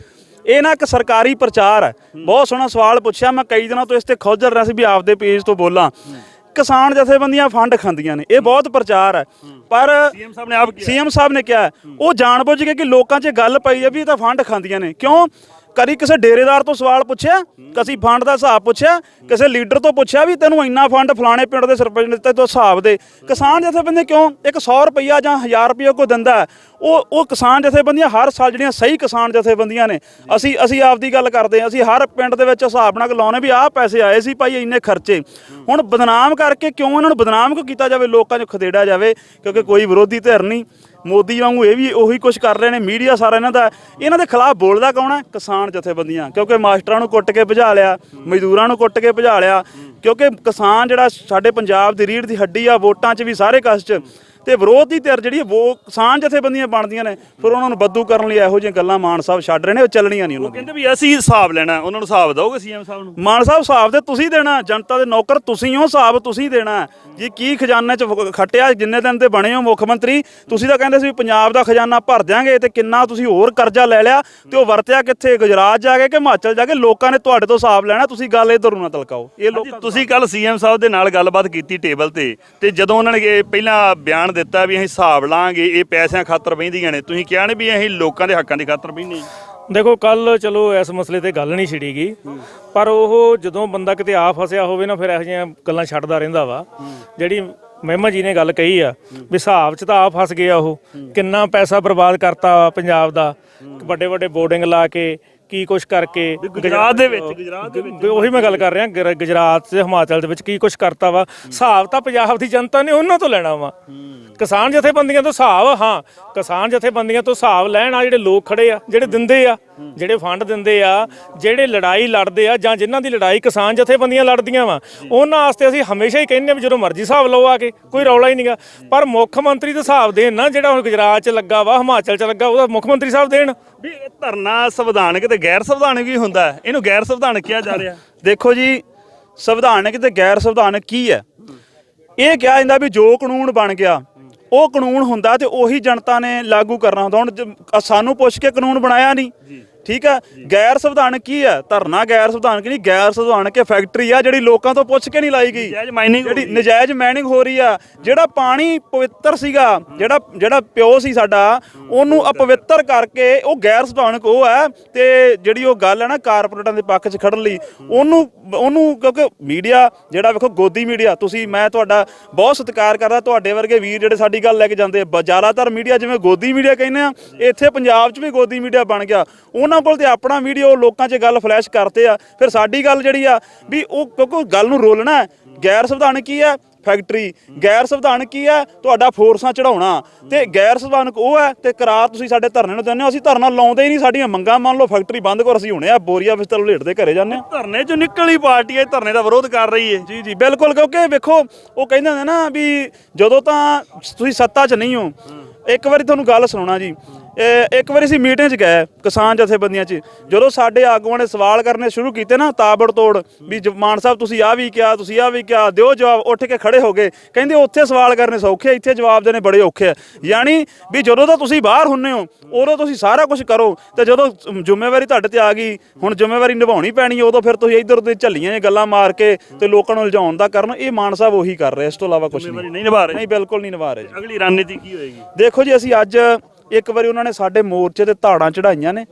S1: ਇਹ ਨਾ ਇੱਕ ਸਰਕਾਰੀ ਪ੍ਰਚਾਰ ਹੈ। ਬਹੁਤ ਸੋਹਣਾ ਸਵਾਲ ਪੁੱਛਿਆ। ਮੈਂ ਕਈ ਦਿਨਾਂ ਤੋਂ ਇਸ ਤੇ ਖੋਜਲ ਰਿਹਾ ਸੀ ਵੀ ਆਪਦੇ ਪੇਜ ਤੋਂ ਬੋਲਾਂ। ਕਿਸਾਨ ਜਥੇਬੰਦੀਆਂ ਫੰਡ ਖਾਂਦੀਆਂ ਨੇ। ਇਹ ਬਹੁਤ ਪ੍ਰਚਾਰ ਹੈ। ਪਰ
S4: ਸੀਐਮ ਸਾਹਿਬ ਨੇ ਆਪ
S1: ਸੀਐਮ ਸਾਹਿਬ ਨੇ ਕਿਹਾ ਉਹ ਜਾਣਬੁੱਝ ਕੇ ਕਿ ਲੋਕਾਂ 'ਚ ਗੱਲ ਪਈ ਹੈ ਵੀ ਇਹ ਤਾਂ ਫੰਡ ਖਾਂਦੀਆਂ ਨੇ। ਕਿਉਂ? ਕਦੀ ਕਿਸੇ ਡੇਰੇਦਾਰ ਤੋਂ ਸਵਾਲ ਪੁੱਛਿਆ? ਕਦੀ ਫੰਡ ਦਾ ਹਿਸਾਬ ਪੁੱਛਿਆ? ਕਿਸੇ ਲੀਡਰ ਤੋਂ ਪੁੱਛਿਆ ਵੀ ਤੈਨੂੰ ਇੰਨਾ ਫੰਡ ਫਲਾਣੇ ਪਿੰਡ ਦੇ ਸਰਪੰਚ ਨੇ ਦਿੱਤਾ ਤੂੰ ਹਿਸਾਬ ਦੇ। ਕਿਸਾਨ ਜਥੇਬੰਦੀ ਕਿਉਂ? ਇੱਕ 100 ਰੁਪਈਆ ਜਾਂ 1000 ਰੁਪਈਆ ਕੋ ਦਿੰਦਾ ਉਹ ਉਹ ਕਿਸਾਨ ਜਥੇਬੰਦੀਆਂ ਹਰ ਸਾਲ ਜਿਹੜੀਆਂ ਸਹੀ ਕਿਸਾਨ ਜਥੇਬੰਦੀਆਂ ਨੇ। ਅਸੀਂ ਅਸੀਂ ਆਪਦੀ ਗੱਲ ਕਰਦੇ ਹਾਂ। ਅਸੀਂ ਹਰ ਪਿੰਡ ਦੇ ਵਿੱਚ ਹਿਸਾਬ ਨਾਲ ਲਾਉਨੇ ਵੀ ਆਹ ਪੈਸੇ ਆਏ ਸੀ ਭਾਈ ਇੰਨੇ ਖਰਚੇ। ਹੁਣ ਬਦਨਾਮ ਕਰਕੇ ਕਿਉਂ ਇਹਨਾਂ ਨੂੰ ਬਦਨਾਮ ਕਿਉਂ ਕੀਤਾ ਜਾਵੇ? ਲੋਕਾਂ 'ਚ ਖਦੇੜਿਆ ਜਾਵੇ, ਕਿਉਂਕਿ ਕੋਈ ਵਿਰੋਧੀ ਧਿਰ ਨਹੀਂ। ਮੋਦੀ ਵਾਂਗੂ ਇਹ ਵੀ ਉਹੀ ਕੁਝ ਕਰ ਰਹੇ ਨੇ, ਮੀਡੀਆ ਸਾਰਾ ਇਹਨਾਂ ਦਾ, ਇਹਨਾਂ ਦੇ ਖਿਲਾਫ ਬੋਲਦਾ ਕੌਣ ਹੈ? ਕਿਸਾਨ ਜਥੇਬੰਦੀਆਂ, ਕਿਉਂਕਿ ਮਾਸਟਰਾਂ ਨੂੰ ਕੁੱਟ ਕੇ ਭਜਾ ਲਿਆ, ਮਜ਼ਦੂਰਾਂ ਨੂੰ ਕੁੱਟ ਕੇ ਭਜਾ ਲਿਆ, ਕਿਉਂਕਿ ਕਿਸਾਨ ਜਿਹੜਾ ਸਾਡੇ ਪੰਜਾਬ ਦੀ ਰੀੜ ਦੀ ਹੱਡੀ ਆ, ਵੋਟਾਂ 'ਚ ਵੀ ਸਾਰੇ ਕਸ 'ਚ ਤੇ ਵਿਰੋਧੀ ਧਿਰ ਜਿਹੜੀ ਉਹ ਕਿਸਾਨ ਜਥੇਬੰਦੀਆਂ ਬਣਦੀਆਂ ਨੇ ਫਿਰ ਉਹਨਾਂ ਨੂੰ ਬੱਦੂ ਕਰਨ ਲਈ ਇਹੋ ਜਿਹੀਆਂ ਗੱਲਾਂ ਮਾਨ ਸਾਹਿਬ ਛੱਡ ਰਹੇ ਨੇ ਉਹ ਚੱਲਣੀਆਂ ਨਹੀਂ ਉਹਨਾਂ ਦੀਆਂ।
S4: ਕਹਿੰਦੇ ਵੀ ਅਸੀਂ ਹਿਸਾਬ ਲੈਣਾ ਉਹਨਾਂ ਨੂੰ ਹਿਸਾਬ ਦਿਓਗੇ ਸੀਐਮ ਸਾਹਿਬ ਨੂੰ?
S1: ਮਾਨ ਸਾਹਿਬ ਹਿਸਾਬ ਤੇ ਤੁਸੀਂ ਦੇਣਾ ਜਨਤਾ ਦੇ ਨੌਕਰ ਤੁਸੀਂ ਹੋ ਹਿਸਾਬ ਤੁਸੀਂ ਦੇਣਾ। ਜੀ ਕੀ ਖਜ਼ਾਨੇ ਚ ਖੱਟਿਆ ਜਿੰਨੇ ਦਿਨ ਤੇ ਬਣੇ ਹੋ ਮੁੱਖ ਮੰਤਰੀ ਤੁਸੀਂ ਤਾਂ ਕਹਿੰਦੇ ਸੀ ਪੰਜਾਬ ਦਾ ਖਜ਼ਾਨਾ ਭਰ ਦਿਆਂਗੇ ਤੇ ਕਿੰਨਾ ਤੁਸੀਂ ਹੋਰ ਕਰਜ਼ਾ ਲੈ ਲਿਆ ਤੇ ਉਹ ਵਰਤਿਆ ਕਿੱਥੇ? ਗੁਜਰਾਤ ਜਾ ਕੇ ਕਿ ਹਿਮਾਚਲ ਜਾ ਕੇ? ਲੋਕਾਂ ਨੇ ਤੁਹਾਡੇ ਤੋਂ ਹਿਸਾਬ ਲੈਣਾ ਤੁਸੀਂ ਗੱਲ ਇਧਰ ਨੂੰ ਤਲਕਾਓ। ਇਹ ਲੋਕਾਂ
S4: ਤੁਸੀਂ ਕੱਲ ਸੀਐਮ ਸਾਹਿਬ ਦੇ ਨਾਲ ਗੱਲਬਾਤ ਕੀਤੀ ਟੇਬਲ ਤੇ ਤੇ ਜਦੋਂ ਉਹਨਾਂ ਨੇ ਪਹਿਲਾਂ ਬਿਆਨ ਦਿੱਤਾ ਵੀ ਅਸੀਂ ਹਿਸਾਬ ਲਾਂਗੇ, ਇਹ ਪੈਸਿਆਂ ਖਾਤਰ ਬਹਿੰਦੀਆਂ ਨੇ। ਤੁਸੀਂ ਕਿਹਾ ਨੇ ਵੀ ਅਸੀਂ ਲੋਕਾਂ ਦੇ ਹੱਕਾਂ ਦੀ ਖਾਤਰ ਬਹਿੰਦੇ
S2: ਦੇਖੋ ਕੱਲ ਚਲੋ ਇਸ ਮਸਲੇ ਤੇ ਗੱਲ ਨਹੀਂ ਛਿੜੀ ਗਈ ਪਰ ਉਹ ਜਦੋਂ ਬੰਦਾ ਕਿਤੇ ਆ ਫਸਿਆ ਹੋਵੇ ਨਾ, ਫਿਰ ਇਹੋ ਜਿਹੀਆਂ ਗੱਲਾਂ ਛੱਡਦਾ ਰਹਿੰਦਾ ਵਾ। ਜਿਹੜੀ ਮਹਿਮਾ ਜੀ ਨੇ ਗੱਲ ਕਹੀ ਆ, ਵੀ ਹਿਸਾਬ 'ਚ ਤਾਂ ਆ ਫਸ ਗਿਆ ਉਹ। ਕਿੰਨਾ ਪੈਸਾ ਬਰਬਾਦ ਕਰਤਾ ਵਾ ਪੰਜਾਬ ਦਾ। ਵੱਡੇ ਵੱਡੇ ਬੋਰਡਿੰਗ ਲਾ ਕੇ ਕੀ ਕੁਛ ਕਰਕੇ
S4: ਗੁਜਰਾਤ ਦੇ ਵਿੱਚ ਗੁਜਰਾਤ ਦੇ ਵਿੱਚ
S2: ਗ- ਉਹੀ ਮੈਂ ਗੱਲ ਕਰ ਰਿਹਾ ਗੁਰ- ਗੁਜਰਾਤ ਤੇ ਹਿਮਾਚਲ ਦੇ ਵਿੱਚ ਕੀ ਕੁਛ ਕਰਤਾ ਵਾ? ਹਿਸਾਬ ਤਾਂ ਪੰਜਾਬ ਦੀ ਜਨਤਾ ਨੇ ਉਹਨਾਂ ਤੋਂ ਲੈਣਾ ਵਾ। ਕਿਸਾਨ ਜਥੇਬੰਦੀਆਂ ਤੋਂ ਹਿਸਾਬ ਹਾਂ ਕਿਸਾਨ ਜਥੇਬੰਦੀਆਂ ਤੋਂ ਹਿਸਾਬ ਲੈਣ ਆ ਜਿਹੜੇ ਲੋਕ ਖੜੇ ਆ ਜਿਹੜੇ ਦਿੰਦੇ ਆ ਜਿਹੜੇ ਫੰਡ ਦਿੰਦੇ ਆ ਜਿਹੜੇ ਲੜਾਈ ਲੜਦੇ ਆ ਜਾਂ ਜਿਨ੍ਹਾਂ ਦੀ ਲੜਾਈ ਕਿਸਾਨ ਜਥੇਬੰਦੀਆਂ ਲੜਦੀਆਂ ਵਾ ਉਹਨਾਂ ਵਾਸਤੇ ਅਸੀਂ ਹਮੇਸ਼ਾ ਹੀ ਕਹਿੰਦੇ ਆ ਵੀ ਜਦੋਂ ਮਰਜ਼ੀ ਹਿਸਾਬ ਲਓ ਆ ਕੇ ਕੋਈ ਰੌਲਾ ਹੀ ਨਹੀਂਗਾ। ਪਰ ਮੁੱਖ ਮੰਤਰੀ ਦਾ ਹਿਸਾਬ ਦੇਣ ਨਾ ਜਿਹੜਾ ਹੁਣ ਗੁਜਰਾਤ 'ਚ ਲੱਗਾ ਵਾ ਹਿਮਾਚਲ 'ਚ ਲੱਗਾ ਉਹਦਾ ਮੁੱਖ ਮੰਤਰੀ ਸਾਹਿਬ ਦੇਣ।
S4: ਵੀ ਇਹ ਧਰਨਾ ਸੰਵਿਧਾਨਕ ਤੇ ਗੈਰ ਸੰਵਿਧਾਨਕ ਵੀ ਹੁੰਦਾ ਹੈ। ਇਹਨੂੰ ਗੈਰ ਸੰਵਿਧਾਨਕ ਕਿਹਾ ਜਾ ਰਿਹਾ।
S1: ਦੇਖੋ ਜੀ, ਸੰਵਿਧਾਨਕ ਤੇ ਗੈਰ ਸੰਵਿਧਾਨਕ ਕੀ ਹੈ? ਇਹ ਕਿਹਾ ਜਾਂਦਾ ਵੀ ਜੋ ਕਾਨੂੰਨ ਬਣ ਗਿਆ, ਉਹ ਕਾਨੂੰਨ ਹੁੰਦਾ ਤੇ ਉਹੀ ਜਨਤਾ ਨੇ ਲਾਗੂ ਕਰਨਾ ਹੁੰਦਾ। ਹੁਣ ਜ- ਅ- ਸਾਨੂੰ ਪੁੱਛ ਕੇ ਕਾਨੂੰਨ ਬਣਾਇਆ ਨਹੀਂ ਠੀਕ ਹੈ ਗੈਰ ਸੰਵਿਧਾਨਕ ਕੀ ਹੈ ਧਰਨਾ ਗੈਰ ਸੰਵਿਧਾਨਕ ਨਹੀਂ ਗੈਰ ਸੰਵਿਧਾਨਕ ਫੈਕਟਰੀ ਆ ਜਿਹੜੀ ਲੋਕਾਂ ਤੋਂ ਪੁੱਛ ਕੇ ਨਹੀਂ ਲਾਈ ਗਈ
S4: ਨਜਾਇਜ਼ ਹੋ
S1: ਜਿਹੜੀ। ਨਜਾਇਜ਼ ਮਾਈਨਿੰਗ ਹੋ ਰਹੀ ਆ ਜਿਹੜਾ ਪਾਣੀ ਪਵਿੱਤਰ ਸੀਗਾ ਜਿਹੜਾ ਜਿਹੜਾ ਪਿਓ ਸੀ ਸਾਡਾ ਉਹਨੂੰ ਅਪਵਿੱਤਰ ਕਰਕੇ ਉਹ ਗੈਰ ਸੰਵਿਧਾਨਕ ਉਹ ਹੈ ਤੇ ਜਿਹੜੀ ਉਹ ਗੱਲ ਹੈ ਨਾ ਕਾਰਪੋਰੇਟਾਂ ਦੇ ਪੱਖ 'ਚ ਖੜਨ ਲਈ ਉਹਨੂੰ ਉਹਨੂੰ ਕਿਉਂਕਿ ਮੀਡੀਆ ਜਿਹੜਾ ਵੇਖੋ ਗੋਦੀ ਮੀਡੀਆ ਤੁਸੀਂ ਮੈਂ ਤੁਹਾਡਾ ਬਹੁਤ ਸਤਿਕਾਰ ਕਰਦਾ ਤੁਹਾਡੇ ਵਰਗੇ ਵੀਰ ਜਿਹੜੇ ਸਾਡੀ ਗੱਲ ਲੈ ਕੇ ਜਾਂਦੇ ਆ। ਜ਼ਿਆਦਾਤਰ ਮੀਡੀਆ ਜਿਵੇਂ ਗੋਦੀ ਮੀਡੀਆ ਕਹਿੰਦੇ ਆ ਇੱਥੇ ਪੰਜਾਬ 'ਚ ਵੀ ਗੋਦੀ ਮੀਡੀਆ ਬਣ ਗਿਆ ਉਹਨਾਂ ਕੋਲ ਤੇ ਆਪਣਾ ਵੀਡੀਓ ਲੋਕਾਂ 'ਚ ਗੱਲ ਫਲੈਸ਼ ਕਰਤੇ ਆ। ਫਿਰ ਸਾਡੀ ਗੱਲ ਜਿਹੜੀ ਆ ਵੀ ਉਹ ਕਿਉਂਕਿ ਗੱਲ ਨੂੰ ਰੋਲਣਾ। ਗੈਰ ਸੰਵਿਧਾਨਕ ਕੀ ਹੈ? ਫੈਕਟਰੀ। ਗੈਰ ਸੰਵਿਧਾਨਕ ਕੀ ਹੈ? ਤੁਹਾਡਾ ਫੋਰਸਾਂ ਚੜਾਉਣਾ ਤੇ ਗੈਰ ਸੰਵਿਧਾਨਕ ਉਹ ਹੈ ਤੇ ਕਰਾ ਤੁਸੀਂ ਸਾਡੇ ਧਰਨੇ ਨੂੰ ਦਿੰਦੇ ਹੋ। ਅਸੀਂ ਧਰਨਾ ਲਾਉਂਦੇ ਹੀ ਨਹੀਂ ਸਾਡੀਆਂ ਮੰਗਾਂ ਮੰਨ ਲਓ ਫੈਕਟਰੀ ਬੰਦ ਕਰੋ ਅਸੀਂ ਹੁਣੇ ਆ ਬੋਰੀਆ ਬਿਸਤਰ ਲੇਟ ਦੇ ਘਰੇ ਜਾਂਦੇ
S4: ਧਰਨੇ ਚੋਂ ਨਿਕਲੀ ਪਾਰਟੀ ਇਹ ਧਰਨੇ ਦਾ ਵਿਰੋਧ ਕਰ ਰਹੀ ਹੈ।
S1: ਜੀ ਜੀ ਬਿਲਕੁਲ ਕਿਉਂਕਿ ਵੇਖੋ ਉਹ ਕਹਿੰਦੇ ਹੁੰਦੇ ਨਾ ਵੀ ਜਦੋਂ ਤਾਂ ਤੁਸੀਂ ਸੱਤਾ 'ਚ ਨਹੀਂ ਹੋ ਇੱਕ ਵਾਰੀ ਤੁਹਾਨੂੰ ਗੱਲ ਸੁਣਾਉਣਾ ਜੀ। ਇੱਕ ਵਾਰੀ ਅਸੀਂ ਮੀਟਿੰਗ 'ਚ ਗਏ ਕਿਸਾਨ ਜਥੇਬੰਦੀਆਂ 'ਚ। ਜਦੋਂ ਸਾਡੇ ਆਗੂਆਂ ਨੇ ਸਵਾਲ ਕਰਨੇ ਸ਼ੁਰੂ ਕੀਤੇ ਨਾ ਤਾਬੜ ਤੋੜ ਵੀ ਜ- ਮਾਨ ਸਾਹਿਬ ਤੁਸੀਂ ਆ ਵੀ ਕਿਹਾ ਤੁਸੀਂ ਆ ਵੀ ਕਿਹਾ ਦਿਓ ਜਵਾਬ ਉੱਠ ਕੇ ਖੜੇ ਹੋ ਗਏ। ਕਹਿੰਦੇ ਉੱਥੇ ਸਵਾਲ ਕਰਨੇ ਸੌਖੇ ਇੱਥੇ ਜਵਾਬ ਦੇਣੇ ਬੜੇ ਔਖੇ ਆ। ਯਾਨੀ ਵੀ ਜਦੋਂ ਤਾਂ ਤੁਸੀਂ ਬਾਹਰ ਹੁੰਨੇ ਹੋ ਉਦੋਂ ਤੁਸੀਂ ਸਾਰਾ ਕੁਝ ਕਰੋ। ਤੇ ਜਦੋਂ ਜ਼ਿੰਮੇਵਾਰੀ ਤੁਹਾਡੇ ਤੇ ਆ ਗਈ ਹੁਣ ਜ਼ਿੰਮੇਵਾਰੀ ਨਿਭਾਉਣੀ ਪੈਣੀ ਉਦੋਂ ਫਿਰ ਤੁਸੀਂ ਇੱਧਰ ਉੱਧਰ ਝੱਲੀਆਂ ਜਿਹੀਆਂ ਗੱਲਾਂ ਮਾਰ ਕੇ ਤੇ ਲੋਕਾਂ ਨੂੰ ਉਲਝਾਉਣ ਦਾ ਕਰਨ। ਇਹ ਮਾਨ ਸਾਹਿਬ ਉਹੀ ਕਰ ਰਹੇ ਇਸ ਤੋਂ ਇਲਾਵਾ ਕੁਝ ਨਹੀਂ।
S4: ਨਹੀਂ ਨਿਭਾ ਰਹੇ।
S1: ਨਹੀਂ ਬਿਲਕੁਲ ਨਹੀਂ ਨਿਭਾ ਰਹੇ
S4: ਅਗਲੀ ਰਣਨੀਤੀ ਕੀ ਹੋਏਗੀ?
S1: ਦੇਖੋ ਜੀ ਅਸੀਂ ਅੱਜ ਇੱਕ ਵਾਰੀ ਉਹਨਾਂ ਨੇ ਸਾਡੇ ਮੋਰਚੇ ਤੇ ਧਾੜਾਂ ਚੜਾਈਆਂ ਨੇ।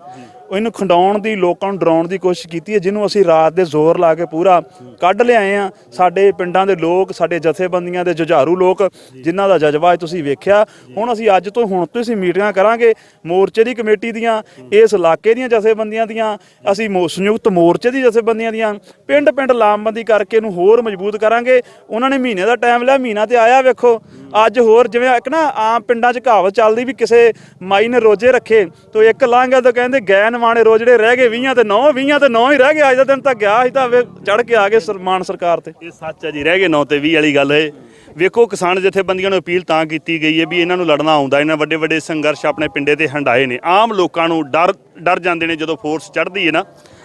S1: ਇਹਨੂੰ ਖੰਡਾਉਣ ਦੀ, ਲੋਕਾਂ ਨੂੰ ਡਰਾਉਣ ਦੀ ਕੋਸ਼ਿਸ਼ ਕੀਤੀ ਹੈ, ਜਿਹਨੂੰ ਅਸੀਂ ਰਾਤ ਦੇ ਜ਼ੋਰ ਲਾ ਕੇ ਪੂਰਾ ਕੱਢ ਲਿਆਏ ਆ ਸਾਡੇ ਪਿੰਡਾਂ ਦੇ ਲੋਕ, ਸਾਡੇ ਜਥੇਬੰਦੀਆਂ ਦੇ ਜੁਝਾਰੂ ਲੋਕ, ਜਿਨ੍ਹਾਂ ਦਾ ਜਜ਼ਬਾ ਅੱਜ ਤੁਸੀਂ ਵੇਖਿਆ। ਹੁਣ ਅਸੀਂ ਅੱਜ ਤੋਂ ਹੁਣ ਤੋਂ ਅਸੀਂ ਮੀਟਿੰਗਾਂ ਕਰਾਂਗੇ ਮੋਰਚੇ ਦੀ ਕਮੇਟੀ ਦੀਆਂ, ਇਸ ਇਲਾਕੇ ਦੀਆਂ ਜਥੇਬੰਦੀਆਂ ਦੀਆਂ। ਅਸੀਂ ਮੋ- ਸੰਯੁਕਤ ਮੋਰਚੇ ਦੀ ਜਥੇਬੰਦੀਆਂ ਦੀਆਂ ਪਿੰਡ ਪਿੰਡ ਲਾਮਬੰਦੀ ਕਰਕੇ ਇਹਨੂੰ ਹੋਰ ਮਜ਼ਬੂਤ ਕਰਾਂਗੇ। ਉਹਨਾਂ ਨੇ ਮਹੀਨੇ ਦਾ ਟਾਈਮ ਲਿਆ, ਮਹੀਨਾ ਤੇ ਆਇਆ ਵੇਖੋ। ਅੱਜ ਹੋਰ ਜਿਵੇਂ ਇੱਕ ਨਾ ਆਮ ਪਿੰਡਾਂ 'ਚ ਕਹਾਵਤ ਚੱਲਦੀ ਵੀ ਕਿਸੇ ਮਾਈ ਨੇ ਰੋਜੇ ਰੱਖੇ, ਤੋ ਇੱਕ ਲਾਂਘਾ ਤਾਂ ਕਹਿੰਦੇ ਗੈਨ ਗੈ ਨਵਾਣੇ ਰੋਜੜੇ ਰਹਿ ਗਏ 20 ਤੇ 9 20 ਤੇ 9 ਹੀ ਰਹਿ ਗਏ, ਅੱਜ ਦਾ ਦਿਨ ਤਾਂ ਗਿਆ ਸੀ ਤਾਂ ਚੜ ਕੇ ਆ ਗਏ ਸਰਮਾਨ ਸਰਕਾਰ ਤੇ।
S4: ਇਹ ਸੱਚ ਹੈ ਜੀ, ਰਹਿ ਗਏ 9 ਤੇ 20 ਵਾਲੀ ਗੱਲ ਹੈ। ਵੇਖੋ ਕਿਸਾਨ ਜਥੇਬੰਦੀਆਂ ਨੂੰ ਅਪੀਲ ਤਾਂ ਕੀਤੀ ਗਈ ਹੈ ਵੀ ਇਹਨਾਂ ਨੂੰ ਲੜਨਾ ਆਉਂਦਾ, ਇਹਨਾਂ ਵੱਡੇ ਵੱਡੇ ਸੰਘਰਸ਼ ਆਪਣੇ ਪਿੰਡੇ ਤੇ ਹੰਡਾਏ ਨੇ। ਆਮ ਲੋਕਾਂ ਨੂੰ ਡਰ ਡਰ ਜਾਂਦੇ ਨੇ ਜਦੋਂ ਫੋਰਸ ਚੜ੍ਹਦੀ ਹੈ ਨਾ।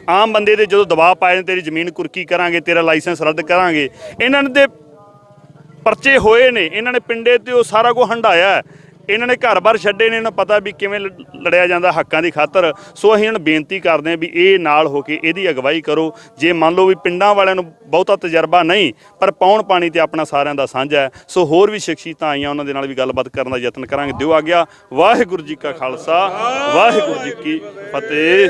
S4: ਆਮ ਬੰਦੇ ਦੇ ਜਦੋਂ ਦਬਾਅ ਪਾਏ ਨੇ, ਤੇਰੀ ਜ਼ਮੀਨ ਕੁਰਕੀ ਕਰਾਂਗੇ, ਤੇਰਾ ਲਾਇਸੈਂਸ ਰੱਦ ਕਰਾਂਗੇ, ਇਹਨਾਂ ਦੇ ਪਰਚੇ ਹੋਏ ਨੇ, ਇਹਨਾਂ ਨੇ ਪਿੰਡੇ ਤੇ ਉਹ ਸਾਰਾ ਕੁਝ ਹੰਡਾਇਆ ਇਹਨਾਂ ਨੇ ਘਰ-ਬਾਰ ਛੱਡੇ ਨੇ, ਇਹਨਾਂ ਨੂੰ ਪਤਾ ਵੀ ਕਿਵੇਂ ਲੜਿਆ ਜਾਂਦਾ ਹੱਕਾਂ ਦੀ ਖਾਤਰ। ਸੋ ਅਸੀਂ ਇਹਨਾਂ ਨੂੰ ਬੇਨਤੀ ਕਰਦੇ ਹਾਂ ਵੀ ਇਹ ਨਾਲ ਹੋ ਕੇ ਇਹਦੀ ਅਗਵਾਈ ਕਰੋ। ਜੇ ਮੰਨ ਲਓ ਵੀ ਪਿੰਡਾਂ ਵਾਲਿਆਂ ਨੂੰ ਬਹੁਤਾ ਤਜਰਬਾ ਨਹੀਂ, ਪਰ ਪੌਣ ਪਾਣੀ ਤੇ ਆਪਣਾ ਸਾਰਿਆਂ ਦਾ ਸਾਂਝਾ ਹੈ। ਸੋ ਹੋਰ ਵੀ ਸ਼ਖਸੀਅਤਾਂ ਆਈਆਂ, ਉਹਨਾਂ ਦੇ ਨਾਲ ਵੀ ਗੱਲਬਾਤ ਕਰਨ ਦਾ ਯਤਨ ਕਰਾਂਗੇ। ਦਿਓ ਆ ਗਿਆ ਵਾਹਿਗੁਰੂ ਜੀ ਕਾ ਖਾਲਸਾ, ਵਾਹਿਗੁਰੂ ਜੀ ਕੀ ਫਤਿਹ।